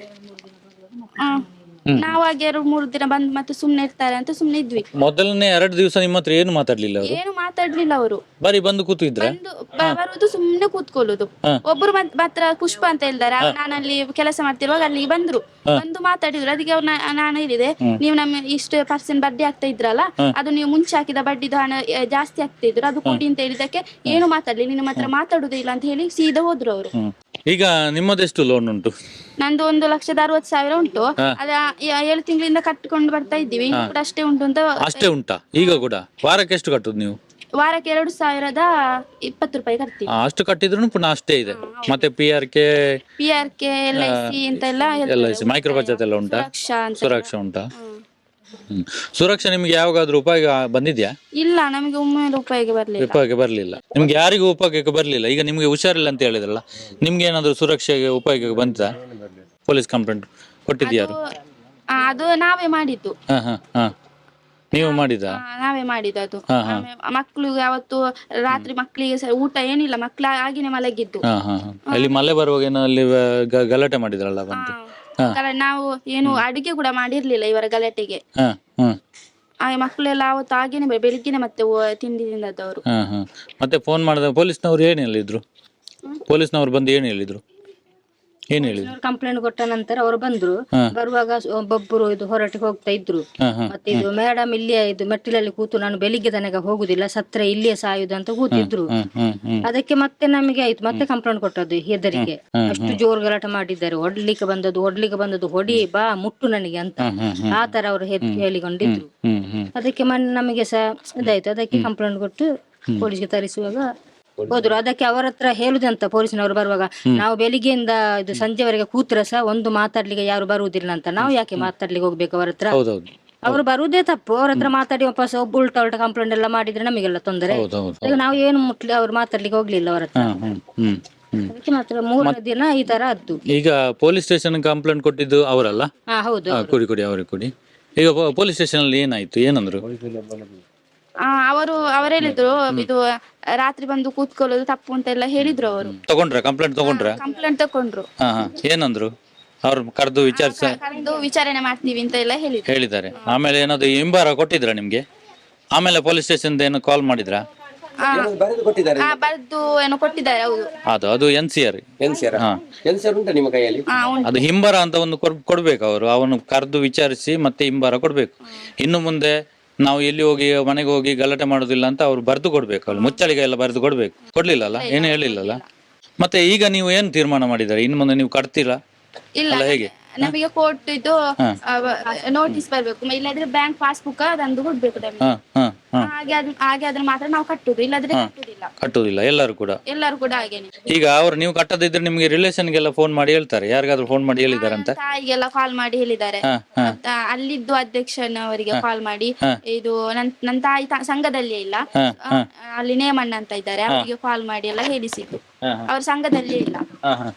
ನಾವ್ ಹಾಗೆ ಎರಡು ಮೂರು ದಿನ ಬಂದು ಮತ್ತೆ ಸುಮ್ನೆ ಇರ್ತಾರೆ ಅಂತ ಸುಮ್ನೆ ಇದ್ವಿ. ಮೊದಲನೇ ಎರಡು ದಿವಸ ನಿಮ್ಮ ಹತ್ರ ಏನು ಮಾತಾಡ್ಲಿಲ್ಲ ಅವರು? ಏನು ಮಾತಾಡ್ಲಿಲ್ಲ ಅವರು. ಬರೀ ಬಂದು ಕೂತಿದ್ರೆ? ಬಂದು ಬ- ಬರುದು ಸುಮ್ನೆ ಕೂತ್ಕೊಳ್ಳುದು. ಒಬ್ರು ಮತ್- ಮಾತ್ರ ಪುಷ್ಪ ಅಂತ ಹೇಳಿದಾರೆ ಅವ್ರು ನಾನಲ್ಲಿ ಕೆಲಸ ಮಾಡ್ತಿರುವಾಗ ಅಲ್ಲಿಗೆ ಬಂದ್ರು. ಬಂದು ಮಾತಾಡಿದ್ರು. ಅದಕ್ಕೆ ಅವ್ರು ನಾನು ಹೇಳಿದೆ ನೀವು ನಮ್ಮ ಇಷ್ಟು ಪರ್ಸೆಂಟ್ ಬಡ್ಡಿ ಆಗ್ತಾ ಇದ್ರಲ್ಲ ಅದು ನೀವು ಮುಂಚೆ ಹಾಕಿದ ಬಡ್ಡಿದು ಹಣ ಜಾಸ್ತಿ ಜಾಸ್ತಿ ಆಗ್ತಿದ್ರು ಅದು ಕೊಡಿ ಅಂತ ಹೇಳಿದಕ್ಕೆ ಏನು ಮಾತಾಡ್ಲಿ ನಿನ್ನ ಹತ್ರ ಮಾತಾಡುದಿಲ್ಲ ಅಂತ ಹೇಳಿ ಸೀದಾ ಹೋದ್ರು ಅವರು. ಹ್ಮ್. ಈಗ ನಿಮ್ಮದೆಷ್ಟು ಲೋನ್ ಉಂಟು? ನಂದು ಒಂದು ಲಕ್ಷದ ಅರವತ್ತು ಸಾವಿರ ಉಂಟು. ಅದ ಏಳು ತಿಂಗಳಿಂದ ಕಟ್ಟಿಕೊಂಡು ಬರ್ತಾ ಇದ್ದೀವಿ. ಇನ್ನು ಕೂಡ ಅಷ್ಟೇ ಉಂಟು ಅಂತ ಅಷ್ಟೇ ಉಂಟಾ? ಈಗ ಕೂಡ? ವಾರಕ್ಕೆ ಎಷ್ಟು ಕಟ್ಟುದು ನೀವು? ವಾರಕ್ಕೆ ಎರಡು ಸಾವಿರದ ಇಪ್ಪತ್ತು ರೂಪಾಯಿ ಕಟ್ತೀವಿ. ಅಷ್ಟು ಕಟ್ಟಿದ್ರು ಪುನಃ ಅಷ್ಟೇ ಇದೆ. ಮತ್ತೆ P R K P R K L I C ಅಂತೆಲ್ಲ L I C micro budget ಎಲ್ಲ ಉಂಟಾ? ಸುರಕ್ಷಾ ಅಂತ ಸುರಕ್ಷಾ ಉಂಟಾ? ಹ್ಮ್. ಸುರಕ್ಷಾ ನಿಮ್ಗೆ ಯಾವಾಗಾದ್ರೂ ಉಪಯೋಗ ಬಂದಿದ್ಯಾ? ಇಲ್ಲ ನಮಗೆ ಒಮ್ಮೆ ಉಪಯೋಗ ಬರ್ಲಿಲ್ಲ. ಉಪಯೋಗ ಬರ್ಲಿಲ್ಲ. ನಿಮ್ಗೆ ಯಾರಿಗೂ ಉಪಯೋಗಕ್ಕೆ ಬರ್ಲಿಲ್ಲ. ಈಗ ನಿಮ್ಗೆ ಹುಷಾರಿಲ್ಲ ಅಂತ ಹೇಳಿದ್ರಲ್ಲ ನಿಮ್ಗೆ ಏನಾದ್ರೂ ಸುರಕ್ಷೆಗೆ ಉಪಯೋಗಕ್ಕೆ ಬಂತಾ ಪೊಲೀಸ್ ಕಂಪ್ಲೇಂಟ್ ಕೊಟ್ಟಿದ್ಯಾರು ಆ, ಅದು ನಾವೇ ಮಾಡಿದ್ದು. ಹಾ ಹಾ ಹಾ. ನೀವು ಮಾಡಿದ? ನಾವೇ ಮಾಡಿದ್ದು ಅದು. ಮಕ್ಕಳು ಅವತ್ತು ರಾತ್ರಿ ಮಕ್ಕಳಿಗೆ ಸಹ ಊಟ ಏನಿಲ್ಲ ಮಕ್ಳು ಆಗಿನೇ ಮಲಗಿದ್ದು. ಹಾ ಹಾ ಹಾ. ಅಲ್ಲಿ ಮಳೆ ಬರುವಾಗ ಏನೋ ಅಲ್ಲಿ ವ- ಗ- ಗಲಾಟೆ ಮಾಡಿದ್ರಲ್ಲ ಬಂದು? ನಾವು ಏನು ಅಡಿಗೆ ಕೂಡ ಮಾಡಿರ್ಲಿಲ್ಲ ಇವರ ಗಲಾಟೆಗೆ. ಹಾ ಹ್ಮ್ ಆ ಮಕ್ಕಳೆಲ್ಲ ಅವತ್ತು ಆಗೇನೆ ಬೆ- ಬೆಳಿಗ್ಗೆನೆ ಮತ್ತೆ ಓ- ತಿಂಡಿ ತಿಂದದ್ದವರು ಹಾ ಹಾ. ಮತ್ತೆ ಫೋನ್ ಮಾಡಿದ ಪೊಲೀಸ್ನವ್ರು ಏನು ಹೇಳಿದ್ರು ಪೊಲೀಸ್ನವ್ರು ಬಂದು ಏನು ಹೇಳಿದ್ರು ಏನು ಹೇಳಿದ್ರು ಕಂಪ್ಲೇಂಟ್ ಕೊಟ್ಟ ನಂತರ ಅವರು ಬಂದ್ರು. ಬರುವಾಗ ಒಬ್ಬೊಬ್ಬರು ಇದು ಹೊರಟಿಗೆ ಹೋಗ್ತಾ ಇದ್ರು. ಮತ್ತೆ ಇದು ಮೇಡಮ್ ಇಲ್ಲಿ ಇದು ಮೆಟ್ಟಿಲಲ್ಲಿ ಕೂತು ನಾನು ಬೆಳಿಗ್ಗೆ ತನಕ ಹೋಗುದಿಲ್ಲ ಸತ್ರ ಇಲ್ಲಿಯೇ ಸಾಯುದು ಅಂತ ಕೂತಿದ್ರು. ಅದಕ್ಕೆ ಮತ್ತೆ ನಮಗೆ ಆಯ್ತು. ಮತ್ತೆ ಕಂಪ್ಲೇಂಟ್ ಕೊಟ್ಟದ್ದು ಹೆದರಿಕೆ. ಅಷ್ಟು ಜೋರ್ ಗಲಾಟೆ ಮಾಡಿದ್ದಾರೆ. ಹೊಡ್ಲಿಕ್ಕೆ ಬಂದದ್ದು ಹೊಡ್ಲಿಕ್ಕೆ ಬಂದದ್ದು ಹೊಡಿ ಬಾ ಮುಟ್ಟು ನನಗೆ ಅಂತ. ಆ ತರ ಅವರು ಹೇಳಿಕೊಂಡಿದ್ರು. ಅದಕ್ಕೆ ನಮಗೆ ಸಹ ಇದಾಯ್ತು. ಅದಕ್ಕೆ ಕಂಪ್ಲೇಂಟ್ ಕೊಟ್ಟು ಪೊಲೀಸ್ಗೆ ತರಿಸುವಾಗ ಹೋದ್ರು. ಅದಕ್ಕೆ ಅವರ ಹತ್ರ ಹೇಳುದಂತ ಪೊಲೀಸ್ನವರು ಬರುವಾಗ ನಾವು ಬೆಳಿಗ್ಗೆಯಿಂದ ಇದು ಸಂಜೆವರೆಗೆ ಕೂತ್ರ ಸಹ ಒಂದು ಮಾತಾಡ್ಲಿಕ್ಕೆ ಯಾರು ಬರುವುದಿಲ್ಲ ಅಂತ. ನಾವು ಯಾಕೆ ಮಾತಾಡ್ಲಿಕ್ಕೆ ಹೋಗ್ಬೇಕು ಅವರ ಹತ್ರ? ಹೌದೌದು. ಅವರು ಬರುವುದೇ ತಪ್ಪು. ಅವ್ರ ಹತ್ರ ಮಾತಾಡಿ ವಾಪಸ್ ಒಬ್ಬ ಉಲ್ಟಾ ಉಲ್ಟಾ ಕಂಪ್ಲೇಂಟ್ ಎಲ್ಲ ಮಾಡಿದ್ರೆ ನಮಗೆಲ್ಲ ತೊಂದರೆ. ಈಗ ನಾವು ಏನು ಮುಟ್ಲಿ ಅವ್ರು ಮಾತಾಡ್ಲಿಕ್ಕೆ ಹೋಗ್ಲಿಲ್ಲ ಅವರ ಹತ್ರ. ಅದಕ್ಕೆ ಮಾತ್ರ ಮೂರನೇ ದಿನ ಈ ತರ ಆದ್ದು. ಈಗ ಪೊಲೀಸ್ ಸ್ಟೇಷನ್ ಕಂಪ್ಲೇಂಟ್ ಕೊಟ್ಟಿದ್ದು ಅವರಲ್ಲ? ಹಾ ಹೌದು ಕೊಡಿ ಕೊಡಿ ಅವ್ರಿಗೆ ಕೊಡಿ. ಈಗ ಪೊಲೀಸ್ ಸ್ಟೇಷನ್ ಅಲ್ಲಿ ಏನಾಯ್ತು? ಏನಂದ್ರು? ಆ, ಅವರು ಅವರು ಹೇಳಿದ್ರು ಇದು ರಾತ್ರಿ ಬಂದು ಕೂತ್ಕೊಳ್ಳೋದು ತಪ್ಪು ಅಂತ ಎಲ್ಲ ಹೇಳಿದ್ರು ಅವರು. ತಗೊಂಡ್ರ ಕಂಪ್ಲೇಂಟ್ ತಗೊಂಡ್ರ? ಕಂಪ್ಲೇಂಟ್ ತಗೊಂಡ್ರು. ಹಾ ಹಾ. ಏನಂದ್ರು? ಅವ್ರು ಕರೆದು ವಿಚಾರಿಸ ಕರೆದು ವಿಚಾರಣೆ ಮಾಡ್ತೀವಿ ಅಂತ ಎಲ್ಲ ಹೇಳಿದ್ರು. ಹೇಳಿದ್ದಾರೆ. ಆಮೇಲೆ ಏನಾದ್ರು ಹಿಂಬಾರ ಕೊಟ್ಟಿದ್ರ ನಿಮ್ಗೆ? ಆಮೇಲೆ ಪೊಲೀಸ್ ಸ್ಟೇಷನ್ ಏನು ಕಾಲ್ ಮಾಡಿದ್ರಾ? ಬರೆದು ಕೊಟ್ಟಿದ್ದಾರೆ ಆ ಬರ್ದು ಏನೋ ಕೊಟ್ಟಿದ್ದಾರೆ ಹೌದು. ಅದು ಅದು N C R. N C R ಹಾ. ಎನ್ ಸಿ ಆರ್ ಉಂಟಾ ನಿಮ್ಮ ಕೈಯಲ್ಲಿ? ಉಂಟು. ಅದು ಹಿಂಬಾರ ಅಂತ ಒಂದು ಕೊಡ್- ಕೊಡ್ಬೇಕು ಅವರು. ಅವನು ಕರೆದು ವಿಚಾರಿಸಿ ಮತ್ತೆ ಹಿಂಬಾರ ಕೊಡ್ಬೇಕು. ಇನ್ನು ಮುಂದೆ ನಾವು ಎಲ್ಲಿ ಹೋಗಿ ಮನೆಗೆ ಹೋಗಿ ಗಲಾಟೆ ಮಾಡೋದಿಲ್ಲ ಅಂತ ಅವ್ರು ಬರೆದು ಕೊಡ್ಬೇಕು. ಅವ್ರು ಮುಚ್ಚಳಿಗೆ ಎಲ್ಲ ಬರೆದು ಕೊಡ್ಬೇಕು. ಕೊಡ್ಲಿಲ್ಲಲ್ಲ? ಏನು ಹೇಳಿಲ್ಲಲ್ಲ? ಮತ್ತೆ ಈಗ ನೀವು ಏನು ತೀರ್ಮಾನ ಮಾಡಿದ್ದಾರೆ? ಇನ್ನು ಮುಂದೆ ನೀವು ಕಟ್ತೀರಾ? ಇಲ್ಲ ಅಲ್ಲ ಹೇಗೆ ನಮಗೆ ಕೋರ್ಟ್ ಇದು ನೋಟಿಸ್ ಬರ್ಬೇಕು. ಇಲ್ಲಾದ್ರೆ ಬ್ಯಾಂಕ್ ಪಾಸ್ಬುಕ್ ಅದಂದು ಕೊಡ್ಬೇಕು ನಮಗೆ. ಹಾ ಹಾ ಹಾ. ಹಾಗೆ ಆದ್ರೆ ಹಾಗೆ ಅದ್ರ ಮಾತ್ರ ನಾವು ಕಟ್ಟುದು ಇಲ್ಲಾದ್ರೆ ಕಟ್ಟುದಿಲ್ಲ. ಕಟ್ಟುವುದಿಲ್ಲ ಎಲ್ಲರೂ ಕೂಡ. ಎಲ್ಲರೂ ಕೂಡ ಹಾಗೇನೆ. ಈಗ ಅವ್ರು ನೀವು ಕಟ್ಟದಿದ್ರೆ ನಿಮಗೆ ರಿಲೇಷನ್ಗೆಲ್ಲ ಫೋನ್ ಮಾಡಿ ಹೇಳ್ತಾರೆ. ಯಾರಿಗಾದ್ರೂ ಫೋನ್ ಮಾಡಿ ಹೇಳಿದಾರಂತ ತಾಯಿಗೆಲ್ಲ ಕಾಲ್ ಮಾಡಿ ಹೇಳಿದ್ದಾರೆ. ಹಾ ಹಾ. ಅವರಿಗೆ ಅಲ್ಲಿದ್ದು ಅಧ್ಯಕ್ಷನವರಿಗೆ ಕಾಲ್ ಮಾಡಿ ಇದು ನನ್ ನನ್ನ ತಾಯಿ ಸಂಘದಲ್ಲಿ ಇಲ್ಲ. ಆ, ಅಲ್ಲಿ ನೇಮಣ್ಣ ಅಂತ ಇದ್ದಾರೆ. ಅವರಿಗೆ ಕಾಲ್ ಮಾಡಿ ಎಲ್ಲ ಹೇಳಿಸಿದ್ದು. ಹಾ, ಅವ್ರ ಸಂಘದಲ್ಲಿ ಇಲ್ಲ. ಹಾ ಹಾ.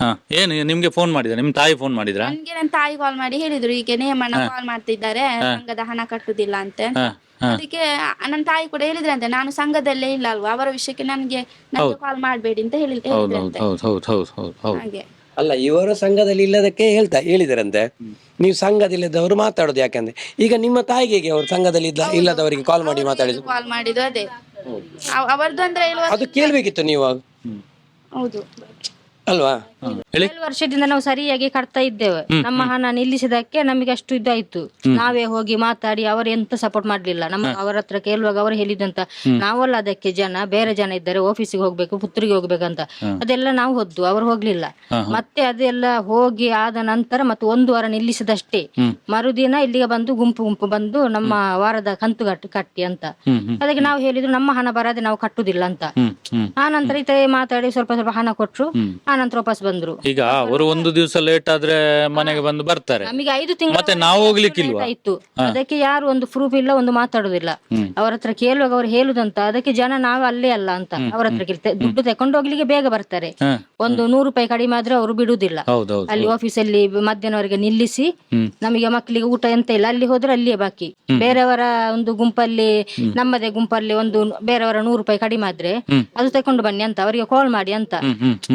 ಹಾ ಏನು ನಿಮ್ಗೆ ಫೋನ್ ಮಾಡಿದ್ರ? ನಿಮ್ ತಾಯಿ ಫೋನ್ ಮಾಡಿದ್ರಾ? ನನ್ಗೆ ನನ್ನ ತಾಯಿ ಕಾಲ್ ಮಾಡಿ ಹೇಳಿದ್ರು ಈಗ ನೇಮಣ್ಣ ಕಾಲ್ ಮಾಡ್ತಿದ್ದಾರೆ ಸಂಘದ ಹಣ ಕಟ್ಟುದಿಲ್ಲ ಅಂತ. ಹಾ ಹಾ. ಅದಕ್ಕೆ ನನ್ನ ತಾಯಿ ಕೂಡ ಹೇಳಿದ್ರಂತೆ ನಾನು ಸಂಘದಲ್ಲೇ ಇಲ್ಲ ಅಲ್ವಾ ಅವರ ವಿಷಯಕ್ಕೆ ನನ್ಗೆ ನನಗೆ ಕಾಲ್ ಮಾಡಬೇಡಿ ಅಂತ ಹೇಳಿ ಹೌದು ಹೇಳಿದ್ರಂತೆ. ಹೌದು ಹೌದು ಹೌದು ಹೌದು ಹೌದು. ಹಾಗೆ. ಅಲ್ಲ ಇವರು ಸಂಘದಲ್ಲಿ ಇಲ್ಲದಕ್ಕೆ ಹೇಳ್ತಾ ಹೇಳಿದ್ರಂತೆ. ನೀವು ಸಂಘದಲ್ಲಿದ್ದವರು ಮಾತಾಡೋದು ಯಾಕಂದ್ರೆ ಈಗ ನಿಮ್ಮ ತಾಯಿಗೆ ಹೇಗೆ ಅವರು ಸಂಘದಲ್ಲಿ ಇದ್ದ ಇಲ್ಲದವರಿಗೆ ಕಾಲ್ ಮಾಡಿ ಮಾತಾಡಿದ್ರು? ಕಾಲ್ ಮಾಡಿದ್ದು ಅದೇ. ಅವ್- ಅವರದ್ದು ಅಂದ್ರೆ ಇಲ್ವಾ ಅದು ಕೇಳ್ಬೇಕಿತ್ತು ನೀವು ಆಗ. ಹೌದು. ಅಲ್ವಾ? ಏಳು ವರ್ಷದಿಂದ ನಾವು ಸರಿಯಾಗಿ ಕಟ್ತಾ ಇದ್ದೇವೆ. ನಮ್ಮ ಹಣ ನಿಲ್ಲಿಸಿದಕ್ಕೆ ನಮಗೆ ಅಷ್ಟು ಇದಾಯ್ತು. ನಾವೇ ಹೋಗಿ ಮಾತಾಡಿ ಅವರು ಎಂತ ಸಪೋರ್ಟ್ ಮಾಡ್ಲಿಲ್ಲ. ನಮ್ಮ ಅವರ ಹತ್ರ ಕೇಳುವಾಗ ಅವರು ಹೇಳಿದಂತ ನಾವಲ್ಲ ಅದಕ್ಕೆ ಜನ ಬೇರೆ ಜನ ಇದ್ದಾರೆ ಆಫೀಸಿಗೆ ಹೋಗ್ಬೇಕು ಪುತ್ತೂರಿಗೆ ಹೋಗ್ಬೇಕಂತ ಅದೆಲ್ಲ ನಾವು ಹೊದ್ದು ಅವರು ಹೋಗ್ಲಿಲ್ಲ. ಮತ್ತೆ ಅದೆಲ್ಲ ಹೋಗಿ ಆದ ನಂತರ ಮತ್ತೆ ಒಂದು ವಾರ ನಿಲ್ಲಿಸಿದಷ್ಟೇ. ಮರುದಿನ ಇಲ್ಲಿಗೆ ಬಂದು ಗುಂಪು ಗುಂಪು ಬಂದು ನಮ್ಮ ವಾರದ ಕಂತು ಕಟ್ಟಿ ಕಟ್ಟಿ ಅಂತ. ಅದಕ್ಕೆ ನಾವು ಹೇಳಿದ್ರು ನಮ್ಮ ಹಣ ಬರದೆ ನಾವು ಕಟ್ಟುದಿಲ್ಲ ಅಂತ. ಆ ನಂತರ ಈ ಮಾತಾಡಿ ಸ್ವಲ್ಪ ಸ್ವಲ್ಪ ಹಣ ಕೊಟ್ರು. ಆ ನಂತರ ವಾಪಸ್ ಬಂದ್ರು. ಈಗ ಅವರು ಒಂದು ದಿವಸ ಲೇಟ್ ಆದ್ರೆ ಮನೆಗೆ ಬಂದು ಬರ್ತಾರೆ. ನಮಗೆ ಐದು ತಿಂಗಳು ಮತ್ತೆ ನಾವು ಹೋಗ್ಲಿಕ್ಕಿಲ್ವಾ ಆಯ್ತು. ಅದಕ್ಕೆ ಯಾರು ಒಂದು ಪ್ರೂಫ್ ಇಲ್ಲ ಒಂದು ಮಾತಾಡುದಿಲ್ಲ. ಅವ್ರ ಹತ್ರ ಕೇಳುವಾಗ ಅವ್ರು ಹೇಳುದಂತ ಅದಕ್ಕೆ ಜನ ನಾವು ಅಲ್ಲೇ ಅಲ್ಲ ಅಂತ ಅವ್ರ ಹತ್ರ ಕೇಳ್ತೆ ದುಡ್ಡು ತಕೊಂಡು ಹೋಗ್ಲಿಕ್ಕೆ ಬೇಗ ಬರ್ತಾರೆ. ಒಂದು ನೂರು ರೂಪಾಯಿ ಕಡಿಮೆ ಆದ್ರೆ ಅವರು ಬಿಡುದಿಲ್ಲ ಹೌದೌದು ಅಲ್ಲಿ ಆಫೀಸಲ್ಲಿ ಮಧ್ಯಾಹ್ನವರೆಗೆ ನಿಲ್ಲಿಸಿ ನಮಗೆ ಮಕ್ಕಳಿಗೆ ಊಟ ಎಂತ ಇಲ್ಲ ಅಲ್ಲಿ ಹೋದ್ರೆ ಅಲ್ಲಿಯೇ ಬಾಕಿ. ಬೇರೆಯವರ ಒಂದು ಗುಂಪಲ್ಲಿ ನಮ್ಮದೇ ಗುಂಪಲ್ಲಿ ಒಂದು ಬೇರೆಯವರ ನೂರು ರೂಪಾಯಿ ಕಡಿಮೆ ಆದ್ರೆ ಅದು ತಕೊಂಡು ಬನ್ನಿ ಅಂತ ಅವರಿಗೆ ಕಾಲ್ ಮಾಡಿ ಅಂತ.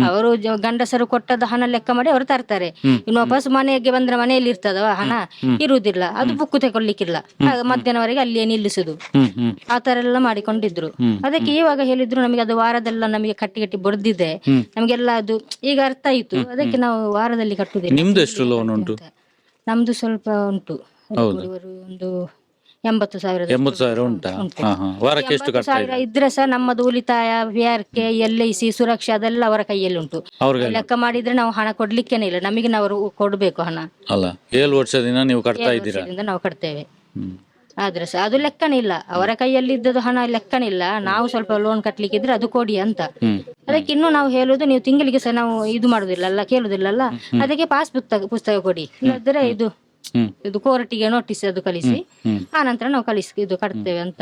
ಅವರು ಜ- ಗಂಡಸರು ಕೊಟ್ಟದ ಹಣ ಲೆಕ್ಕ ಮಾಡಿ ಅವರು ತರ್ತಾರೆ. ಇನ್ನು ವಾಪಸ್ ಮನೆಗೆ ಬಂದ್ರೆ ಮನೆಯಲ್ಲಿ ಇರ್ತದವ ಹಣ? ಇರುವುದಿಲ್ಲ. ಅದು ಬುಕ್ಕು ತಗೊಳ್ಲಿಕ್ಕಿಲ್ಲ ಆಗ ಮಧ್ಯಾಹ್ನವರೆಗೆ ಅಲ್ಲಿಯೇ ನಿಲ್ಲಿಸುದು. ಆ ತರ ಎಲ್ಲ ಮಾಡಿಕೊಂಡಿದ್ರು. ಅದಕ್ಕೆ ಇವಾಗ ಹೇಳಿದ್ರು ನಮಗೆ ಅದು ವಾರದೆಲ್ಲ ನಮಗೆ ಕಟ್ಟಿ ಕಟ್ಟಿ ಬಡ್ದಿದೆ. ನಮಗೆಲ್ಲ ಅದು ಈಗ ಅರ್ಥ ಆಯ್ತು. ಅದಕ್ಕೆ ನಾವು ವಾರದಲ್ಲಿ ಕಟ್ಟುದಿಲ್ಲ ನಿಮ್ದು ಎಷ್ಟು ಲೋನ್ ಉಂಟು? ನಮ್ದು ಸ್ವಲ್ಪ ಉಂಟು. ಒಂದು ಎಂಬತ್ತು ಸಾವಿರದ ಎಂಬತ್ತು ಸಾವಿರ ಉಂಟಾ. ಹಾ ಹಾ. ವಾರಕ್ಕೆ ಎಷ್ಟು ಎಂಬತ್ತು ಕಟ್ತಾ ಸಾವಿರ ಇದ್ರೆ ಸಹ ನಮ್ಮದು ಉಳಿತಾಯ V R K L I C ಸುರಕ್ಷೆ ಅದೆಲ್ಲ ಅವರ ಕೈಯಲ್ಲಿ ಉಂಟು. ಲೆಕ್ಕ ಮಾಡಿದ್ರೆ ನಾವು ಹಣ ಕೊಡ್ಲಿಕ್ಕೇನೆ ಇಲ್ಲ. ನಮಗೆ ನಾವು ಕೊಡ್ಬೇಕು ಹಣ. ಅಲ್ಲ ಏಳು ವರ್ಷದಿಂದ ನೀವು ಕಟ್ತಾ ಇದ್ದೀರಾ? ವರ್ಷದಿಂದ ನಾವು ಕಟ್ತೇವೆ. ಹ್ಮ್. ಆದ್ರೆ ಸಹ ಅದು ಲೆಕ್ಕನಿಲ್ಲ ಅವರ ಕೈಯಲ್ಲಿ ಇದ್ದದ್ದು ಹಣ ಲೆಕ್ಕನಿಲ್ಲ ನಾವು ಸ್ವಲ್ಪ ಲೋನ್ ಕಟ್ಲಿಕ್ಕೆ ಇದ್ರೆ ಅದು ಕೊಡಿ ಅಂತ. ಅದಕ್ಕೆ ಇನ್ನು ನಾವು ಹೇಳುದು ನೀವು ತಿಂಗಳಿಗೆ ಸಹ ನಾವು ಇದು ಮಾಡುದಿಲ್ಲ ಅಲ್ಲ ಕೇಳುದಿಲ್ಲಲ್ಲ ಅದಕ್ಕೆ ಪಾಸ್ ಪುಸ್ತಕ ಪುಸ್ತಕ ಕೊಡಿ. ಇಲ್ಲದ್ರೆ ಇದು. ಇದು ಕೋರ್ಟಿಗೆ ನೋಟಿಸ್ ಅದು ಕಳಿಸಿ. ಆ ನಂತರ ನಾವು ಕಳಿಸಿ ಇದು ಕಟ್ತೇವೆ ಅಂತ.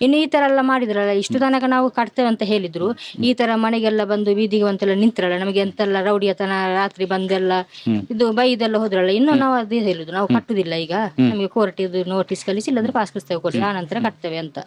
ಇನ್ನು ಈ ತರ ಎಲ್ಲ ಮಾಡಿದ್ರಲ್ಲ ಇಷ್ಟು ತನಕ ನಾವು ಕಟ್ತೇವೆ ಅಂತ ಹೇಳಿದ್ರು. ಈ ತರ ಮನೆಗೆಲ್ಲ ಬಂದು ಬೀದಿಗೆ ಅಂತೆಲ್ಲ ನಿಂತ್ರಲ್ಲ ನಮಗೆ ಎಂತೆಲ್ಲ ರೌಡಿಯತನ ರಾತ್ರಿ ಬಂದೆಲ್ಲ ಇದು ಬೈದೆಲ್ಲ ಹೋದ್ರಲ್ಲ ಇನ್ನು ನಾವು ಅದೇ ಹೇಳುದು ನಾವು ಕಟ್ಟುದಿಲ್ಲ ಈಗ. ನಮಗೆ ಕೋರ್ಟ್ ಇದು ನೋಟಿಸ್ ಕಳಿಸಿ ಇಲ್ಲಾದ್ರೆ ಪಾಸ್ ಪುಸ್ತಕ ಕೊಡಿ ಆ ನಂತರ ಕಟ್ತೇವೆ ಅಂತ.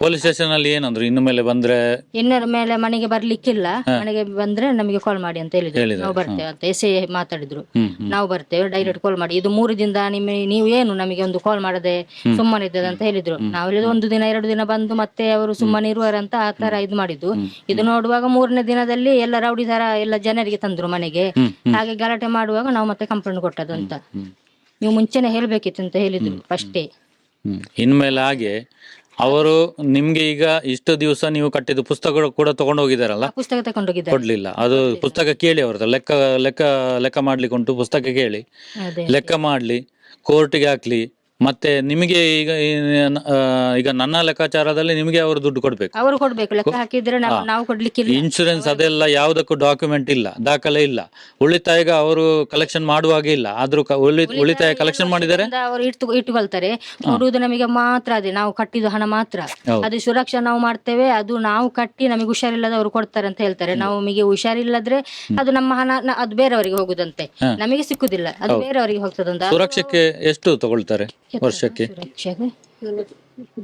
ಪೊಲೀಸ್ ಸ್ಟೇಷನ್ ಅಲ್ಲಿ ಏನಂದ್ರು? ಇನ್ನು ಮೇಲೆ ಬಂದ್ರೆ? ಇನ್ನರ ಮೇಲೆ ಮನೆಗೆ ಬರ್ಲಿಕ್ಕಿಲ್ಲ. ಮನೆಗೆ ಬಂದ್ರೆ ನಮಗೆ ಕಾಲ್ ಮಾಡಿ ಅಂತ ಹೇಳಿದ್ರು. ಹೇಳಿದ್ರು, ನಾವು ಬರ್ತೇವೆ ಅಂತ ಎಸ್ ಎ ಮಾತಾಡಿದ್ರು. ಹ್ಮ್, ನಾವು ಬರ್ತೇವೆ ಡೈರೆಕ್ಟ್ ಕಾಲ್ ಮಾಡಿ. ಇದು ಮೂರು ದಿನ ನಿಮ್ಮ ನೀವು ಏನು ನಮಗೆ ಒಂದು ಕಾಲ್ ಮಾಡದೆ ಸುಮ್ಮನೆ ಇದ್ದದ ಅಂತ ಹೇಳಿದ್ರು. ನಾವು ಹೇಳಿದ್ರು ಒಂದು ದಿನ ಎರಡು ದಿನ ಬಂದು ಮತ್ತೆ ಅವರು ಸುಮ್ಮನೆ ಇರುವಾರಂತ ಆ ತರ ಇದು ಮಾಡಿದ್ದು. ಇದು ನೋಡುವಾಗ ಮೂರನೇ ದಿನದಲ್ಲಿ ಎಲ್ಲ ರೌಡಿ ತರ ಎಲ್ಲ ಜನರಿಗೆ ತಂದ್ರು ಮನೆಗೆ. ಹಾಗೆ ಗಲಾಟೆ ಮಾಡುವಾಗ ನಾವು ಮತ್ತೆ ಕಂಪ್ಲೇಂಟ್ ಕೊಟ್ಟದ್ದು ಅಂತ. ನೀವು ಮುಂಚೆನೆ ಹೇಳ್ಬೇಕಿತ್ತು ಅಂತ ಹೇಳಿದ್ರು ಫಸ್ಟೇ. ಹ್ಮ್. ಇನ್ಮೇಲೆ ಹಾಗೆ ಅವರು ನಿಮ್ಗೆ ಈಗ ಇಷ್ಟು ದಿವಸ ನೀವು ಕಟ್ಟಿದ ಪುಸ್ತಕಗಳು ಕೂಡ ತಗೊಂಡು ಹೋಗಿದಾರಲ್ಲ ಪುಸ್ತಕ ತಗೊಂಡೋಗಿದ್ದಾರೆ. ಕೊಡ್ಲಿಲ್ಲ. ಅದು ಪುಸ್ತಕ ಕೇಳಿ ಅವ್ರದ್ದು ಲೆಕ್ಕ ಲೆಕ್ಕ ಲೆಕ್ಕ ಮಾಡ್ಲಿಕ್ಕೆ ಉಂಟು ಪುಸ್ತಕ ಕೇಳಿ. ಲೆಕ್ಕ ಮಾಡ್ಲಿ ಕೋರ್ಟ್ಗೆ ಹಾಕ್ಲಿ ಮತ್ತೆ ನಿಮಗೆ ಈಗ ಈಗ ನನ್ನ ಲೆಕ್ಕಾಚಾರದಲ್ಲಿ ನಿಮಗೆ ಅವರು ದುಡ್ಡು ಕೊಡ್ಬೇಕು. ಅವರು ಕೊಡ್ಬೇಕು ಲೆಕ್ಕ ಹಾಕಿದ್ರೆ ನಾವು ನಾವು ಕೊಡ್ಲಿಕ್ಕಿಲ್ಲ. ಇನ್ಶೂರೆನ್ಸ್ ಅದೆಲ್ಲ ಯಾವುದಕ್ಕೂ ಡಾಕ್ಯುಮೆಂಟ್ ಇಲ್ಲ ದಾಖಲೆ ಇಲ್ಲ. ಉಳಿತಾಯಗ ಅವರು ಕಲೆಕ್ಷನ್ ಮಾಡುವಾಗ ಇಲ್ಲ ಆದ್ರೂ ಉಳಿತಾಯ ಕಲೆಕ್ಷನ್ ಮಾಡಿದರೆ? ಅವರು ಇಟ್ಟು ಇಟ್ಟುಕೊಳ್ತಾರೆ ಕೊಡುವುದು ನಮಗೆ ಮಾತ್ರ ಅದೇ ನಾವು ಕಟ್ಟಿದ ಹಣ ಮಾತ್ರ. ಅದು ಸುರಕ್ಷಾ ನಾವು ಮಾಡ್ತೇವೆ ಅದು ನಾವು ಕಟ್ಟಿ ನಮಗೆ ಹುಷಾರಿಲ್ಲದ ಅವರು ಕೊಡ್ತಾರೆ ಅಂತ ಹೇಳ್ತಾರೆ. ನಾವು ನಮಗೆ ಹುಷಾರಿಲ್ಲದ್ರೆ ಅದು ನಮ್ಮ ಹಣ ಅದು ಬೇರೆಯವರಿಗೆ ಹೋಗುದಂತೆ. ನಮಗೆ ಸಿಕ್ಕುದಿಲ್ಲ ಅದು ಬೇರೆಯವರಿಗೆ ಹೋಗ್ತದಂತ. ಸುರಕ್ಷಕ್ಕೆ ಎಷ್ಟು ತಗೊಳ್ತಾರೆ? ವರ್ಷಕ್ಕೆ? ಸುರಕ್ಷೆಗೆ?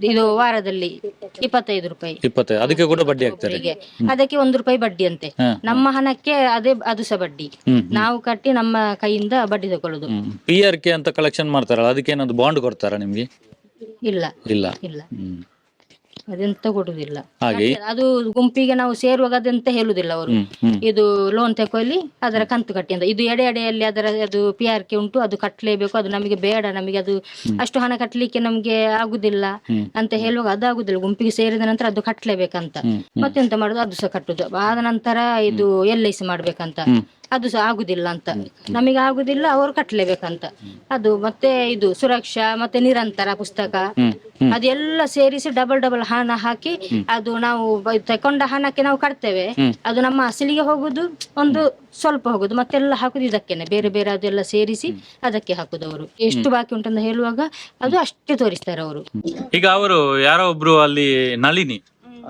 ಇದು ವಾರದಲ್ಲಿ ಇಪ್ಪತ್ತೈದು ರೂಪಾಯಿ. ಇಪ್ಪತ್ತೈದು. ಅದಕ್ಕೆ ಕೂಡ ಬಡ್ಡಿ ಹಾಕ್ತಾರೆ. ಒಬ್ರಿಗೆ. ಅದಕ್ಕೆ ಒಂದು ರೂಪಾಯಿ ಬಡ್ಡಿ ಅಂತೆ. ನಮ್ಮ ಹಣಕ್ಕೆ ಅದೇ ಅದು ಸಹ ಬಡ್ಡಿ. ನಾವು ಕಟ್ಟಿ ನಮ್ಮ ಕೈಯಿಂದ ಬಡ್ಡಿ ತಗೊಳ್ಳುದು. ಪಿ ಆರ್ ಕೆ ಅಂತ ಕಲೆಕ್ಷನ್ ಮಾಡ್ತಾರಲ್ಲ ಅದಕ್ಕೆ ಏನಾದ್ರು ಬಾಂಡ್ ಕೊಡ್ತಾರಾ ನಿಮ್ಗೆ? ಇಲ್ಲ. ಇಲ್ಲ. ಇಲ್ಲ. ಹ್ಮ್. ಅದೆಂತ ಕೊಡುದಿಲ್ಲ ಹಾಗೆ. ಅದು ಗುಂಪಿಗೆ ನಾವು ಸೇರುವಾಗ ಅದೆಂತ ಹೇಳುದಿಲ್ಲ ಅವರು. ಇದು ಲೋನ್ ತೆಕೊಳ್ಳಿ ಅದರ ಕಂತು ಕಟ್ಟಿ ಅಂತ. ಇದು ಎಡೆ ಎಡೆಯಲ್ಲಿ ಅದರ ಅದು ಪಿ ಆರ್ ಕೆ ಉಂಟು ಅದು ಕಟ್ಟಲೇಬೇಕು ಅದು ನಮಗೆ ಬೇಡ ನಮಗೆ ಅದು ಅಷ್ಟು ಹಣ ಕಟ್ಟಲಿಕ್ಕೆ ನಮಗೆ ಆಗುದಿಲ್ಲ ಅಂತ ಹೇಳುವಾಗ ಅದು ಆಗುದಿಲ್ಲ. ಗುಂಪಿಗೆ ಸೇರಿದ ನಂತರ ಅದು ಕಟ್ಟಲೇಬೇಕಂತ ಮತ್ತೆಂತ ಮಾಡುದು? ಅದು ಸಹ ಕಟ್ಟುದು. ಆದ ನಂತರ ಇದು ಎಲ್ ಐ ಸಿ ಮಾಡ್ಬೇಕಂತ. ಅದು ಸಹ ಆಗುದಿಲ್ಲ ಅಂತ. ನಮಗೆ ಆಗುದಿಲ್ಲ ಅವರು ಕಟ್ಲೇಬೇಕಂತ. ಅದು ಮತ್ತೆ ಇದು ಸುರಕ್ಷಾ ಮತ್ತೆ ನಿರಂತರ ಪುಸ್ತಕ. ಅದೆಲ್ಲ ಸೇರಿಸಿ ಡಬಲ್ ಡಬಲ್ ಹಣ ಹಾಕಿ ಅದು ನಾವು ಬ- ತಕೊಂಡ ಹಣಕ್ಕೆ ನಾವು ಕಟ್ತೇವೆ. ಅದು ನಮ್ಮ ಅಸಲಿಗೆ ಹೋಗುದು ಒಂದು ಸ್ವಲ್ಪ ಹೋಗುದು. ಮತ್ತೆಲ್ಲ ಹಾಕುದು ಇದಕ್ಕೇನೆ. ಬೇರೆ ಬೇರೆ ಅದೆಲ್ಲ ಸೇರಿಸಿ ಅದಕ್ಕೆ ಹಾಕುದು ಅವರು. ಎಷ್ಟು ಬಾಕಿ ಉಂಟಂತ ಹೇಳುವಾಗ ಅದು ಅಷ್ಟೇ ತೋರಿಸ್ತಾರೆ ಅವರು. ಈಗ ಅವರು ಯಾರೋ ಒಬ್ರು ಅಲ್ಲಿ ನಳಿನಿ.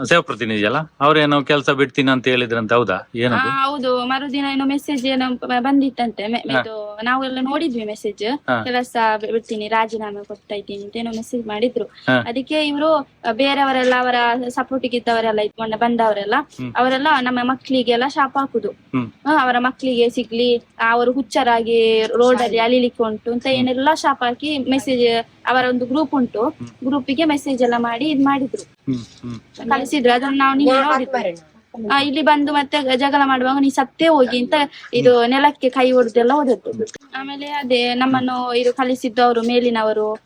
ಸೇವಾ ಪ್ರತಿನಿಧಿ ಅಲ್ಲ ಅವ್ರೇನೋ ಕೆಲಸ ಬಿಡ್ತೀನಿ ಅಂತ ಹೇಳಿದ್ರಂತ ಹೌದಾ? ಆ, ಹೌದು. ಮರುದಿನ ಏನೋ ಮೆಸೇಜ್ ಏನೋ ಬ- ಬಂದಿತ್ತಂತೆ. ಮೆ- ಇದು ನಾವೆಲ್ಲ ನೋಡಿದ್ವಿ ಮೆಸೇಜ್ ಕೆಲಸ ಬಿ- ಬಿಡ್ತೀನಿ ರಾಜೀನಾಮೆ ಕೊಡ್ತಾ ಇದ್ದೀನಿ ಅಂತ ಏನೋ ಮೆಸೇಜ್ ಮಾಡಿದ್ರು. ಹಾ. ಅದಕ್ಕೆ ಇವರು ಬೇರೆಯವರೆಲ್ಲ ಅವರ ಸಪೋರ್ಟ್ ಇದ್ದವರೆಲ್ಲ ಇದ್ಕೊಂಡ ಬಂದವರೆಲ್ಲ ಅವರೆಲ್ಲ ನಮ್ಮ ಮಕ್ಕಳಿಗೆಲ್ಲ ಶಾಪ ಹಾಕುದು. ಹ್ಮ್. ಆ, ಅವರ ಮಕ್ಕಳಿಗೆ ಸಿಗ್ಲಿ ಅವರು ಹುಚ್ಚರಾಗಿ ರೋಡ್ ಅಲ್ಲಿ ಅಲಿಲಿಕ್ಕೆ ಉಂಟು ಅಂತ ಏನೆಲ್ಲ ಶಾಪ ಹಾಕಿ ಮೆಸೇಜ್ ಅವರ ಒಂದು ಗ್ರೂಪ್ ಉಂಟು ಗ್ರೂಪಿಗೆ ಮೆಸೇಜ್ ಎಲ್ಲ ಮಾಡಿ ಇದ್ ಮಾಡಿದ್ರು. ಕಳಿಸಿದ್ರು ಅದನ್ನ ನಾವು ನೋಡಿದ್ವಿ. ಆ, ಇಲ್ಲಿ ಬಂದು ಮತ್ತೆ ಜಗಳ ಮಾಡುವಾಗ ನೀ ಸತ್ತೇ ಹೋಗಿ ಅಂತ ಇದು ನೆಲಕ್ಕೆ ಕೈ ಹೊಡೆದೆಲ್ಲ ಹೋದದ್ದು. ಆಮೇಲೆ ಅದೇ ನಮ್ಮನ್ನು ಇದು ಕಲಿಸಿದ್ದು ಅವರು ಮೇಲಿನವರು.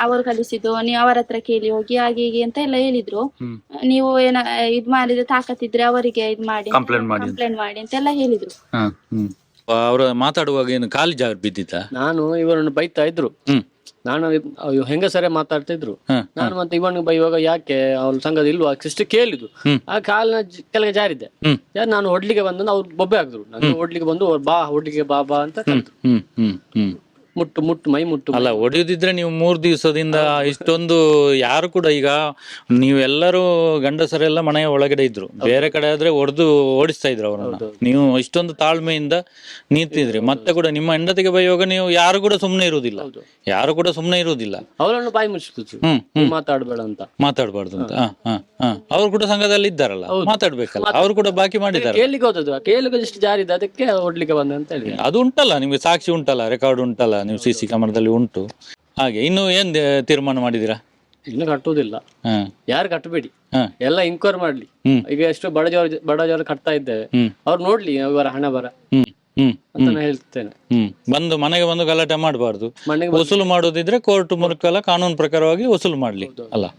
ಅವರು ಕಲಿಸಿದ್ದು ನೀವು ಅವರ ಹತ್ರ ಕೇಳಿ ಹೋಗಿ ಹಾಗೆ ಹೀಗೆ ಅಂತ ಎಲ್ಲ ಹೇಳಿದ್ರು. ನೀವು ಏನ ಇದ್ ಮಾಡಿದ್ರೆ ತಾಕತ್ತಿದ್ರೆ ಅವರಿಗೆ ಇದ್ ಮಾಡಿ ಕಂಪ್ಲೇಂಟ್ ಮಾಡಿ. ಕಂಪ್ಲೇಂಟ್ ಮಾಡಿ ಅಂತೆಲ್ಲ ಹೇಳಿದ್ರು. ಅವರ ಮಾತಾಡುವಾಗ ಏನು ಕಾಲಿ ಜಾಗ ಬಿದ್ದಿತ್ತ? ನಾನು ಇವರನ್ನು ಬೈತಾ ಇದ್ರು. ಹ್ಮ್. ನಾನು ಅಯ್ಯೋ ಹೆಂಗಸರೇ ಮಾತಾಡ್ತಿದ್ರು. ನಾನು ಮತ್ತೆ ಇವನಿಗೆ ಇವಾಗ ಯಾಕೆ ಅವ್ರ ಸಂಘದ ಇಲ್ವಾ? ಇಷ್ಟು ಕೇಳಿದ್ರು ಆ ಕಾಲಿನ ಜ- ಕೆಳಗೆ ಜಾರಿದ್ದೆ. ಯಾರ ಜಾರಿ ನಾನು ಹೊಡ್ಲಿಕ್ಕೆ ಬಂದು ಅವ್ರು ಬೊಬ್ಬೆ ಹಾಕಿದ್ರು. ನಾನು ಹೊಡ್ಲಿಕ್ಕೆ ಬಂದು ಅವ್ರು ಬಾ ಹೊಡ್ಲಿಕ್ಕೆ ಬಾ ಬಾ ಅಂತ ಕರೆದ್ರು. ಹ್ಮ್ ಹ್ಮ್ ಹ್ಮ್. ಮುಟ್ಟು ಮುಟ್ಟು ಮೈ ಮುಟ್ಟು ಅಲ್ಲ ಹೊಡೆಯುದಿದ್ರೆ ನೀವು ಮೂರ್ ದಿವಸದಿಂದ ಇಷ್ಟೊಂದು ಯಾರು ಕೂಡ ಈಗ ನೀವೆಲ್ಲರೂ ಗಂಡಸರೆಲ್ಲ ಮನೆಯ ಒಳಗಡೆ ಇದ್ರು. ಬೇರೆ ಕಡೆ ಆದ್ರೆ ಹೊಡೆದು ಓಡಿಸ್ತಾ ಇದ್ರು ಅವರನ್ನ. ನೀವು ಇಷ್ಟೊಂದು ತಾಳ್ಮೆಯಿಂದ ನಿಂತಿದ್ರಿ. ಮತ್ತೆ ಕೂಡ ನಿಮ್ಮ ಹೆಂಡತಿಗೆ ಬೈಯುವಾಗ ನೀವು ಯಾರು ಕೂಡ ಸುಮ್ಮನೆ ಇರುವುದಿಲ್ಲ. ಯಾರು ಕೂಡ ಸುಮ್ಮನೆ ಇರುವುದಿಲ್ಲ. ಅವರನ್ನು ಬಾಯಿ ಮುಚ್ಚಿದ್ರು ಹ್ಮ್ ಮಾತಾಡ್ಬೇಡ ಅಂತ. ಮಾತಾಡ್ಬಾರ್ದು ಅಂತ. ಅವ್ರು ಕೂಡ ಸಂಘದಲ್ಲಿ ಇದ್ದಾರಲ್ಲ ಮಾತಾಡ್ಬೇಕಲ್ಲ. ಅವ್ರು ಕೂಡ ಬಾಕಿ ಮಾಡಿದ್ದಾರೆ ಕೇಳಿಕ್ಕೆ ಹೋದದ್ದು. ಕೇಳಿಗೆ ಎಷ್ಟು ಜಾರಿದೆ. ಅದಕ್ಕೆ ಹೊಡ್ಲಿಕ್ಕೆ ಬಂದ ಅಂತ ಹೇಳಿ ಅದು ಉಂಟಲ್ಲ ನಿಮ್ಗೆ ಸಾಕ್ಷಿ ಉಂಟಲ್ಲ ರೆಕಾರ್ಡ್ ಉಂಟಲ್ಲ. ನೀವು ಸಿ ಸಿ ಕ್ಯಾಮರಾದಲ್ಲಿ ಉಂಟು. ಹಾಗೆ ಇನ್ನು ಏನ್ ದೇ- ತೀರ್ಮಾನ ಮಾಡಿದಿರಾ ಇನ್ನು ಕಟ್ಟುವುದಿಲ್ಲ. ಹ. ಯಾರು ಕಟ್ಟಬೇಡಿ. ಹ. ಎಲ್ಲ ಇನ್ಕ್ವೈರ್ ಮಾಡ್ಲಿ. ಹ್ಮ್. ಈಗ ಎಷ್ಟು ಬಡಜವರು ಬಡಜವರು ಕಟ್ತಾ ಇದ್ದೇವೆ. ಹ್ಮ್. ಅವ್ರು ನೋಡ್ಲಿ ಇವರ ಹಣ ಬರ. ಹ್ಮ್. ಹ್ಮ್. ಅಂತ ನಾನು ಹೇಳ್ತೇನೆ. ಹ್ಮ್. ಬಂದು ಮನೆಗೆ ಬಂದು ಗಲಾಟೆ ಮಾಡಬಾರ್ದು. ಮನೆಗೆ ವಸೂಲು ಮಾಡೋದಿದ್ರೆ ಕೋರ್ಟ್ ಮೂಲಕ ಕಾನೂನು ಪ್ರಕಾರವಾಗಿ ವಸೂಲು ಮಾಡ್ಲಿ. ಅಲ್ಲ.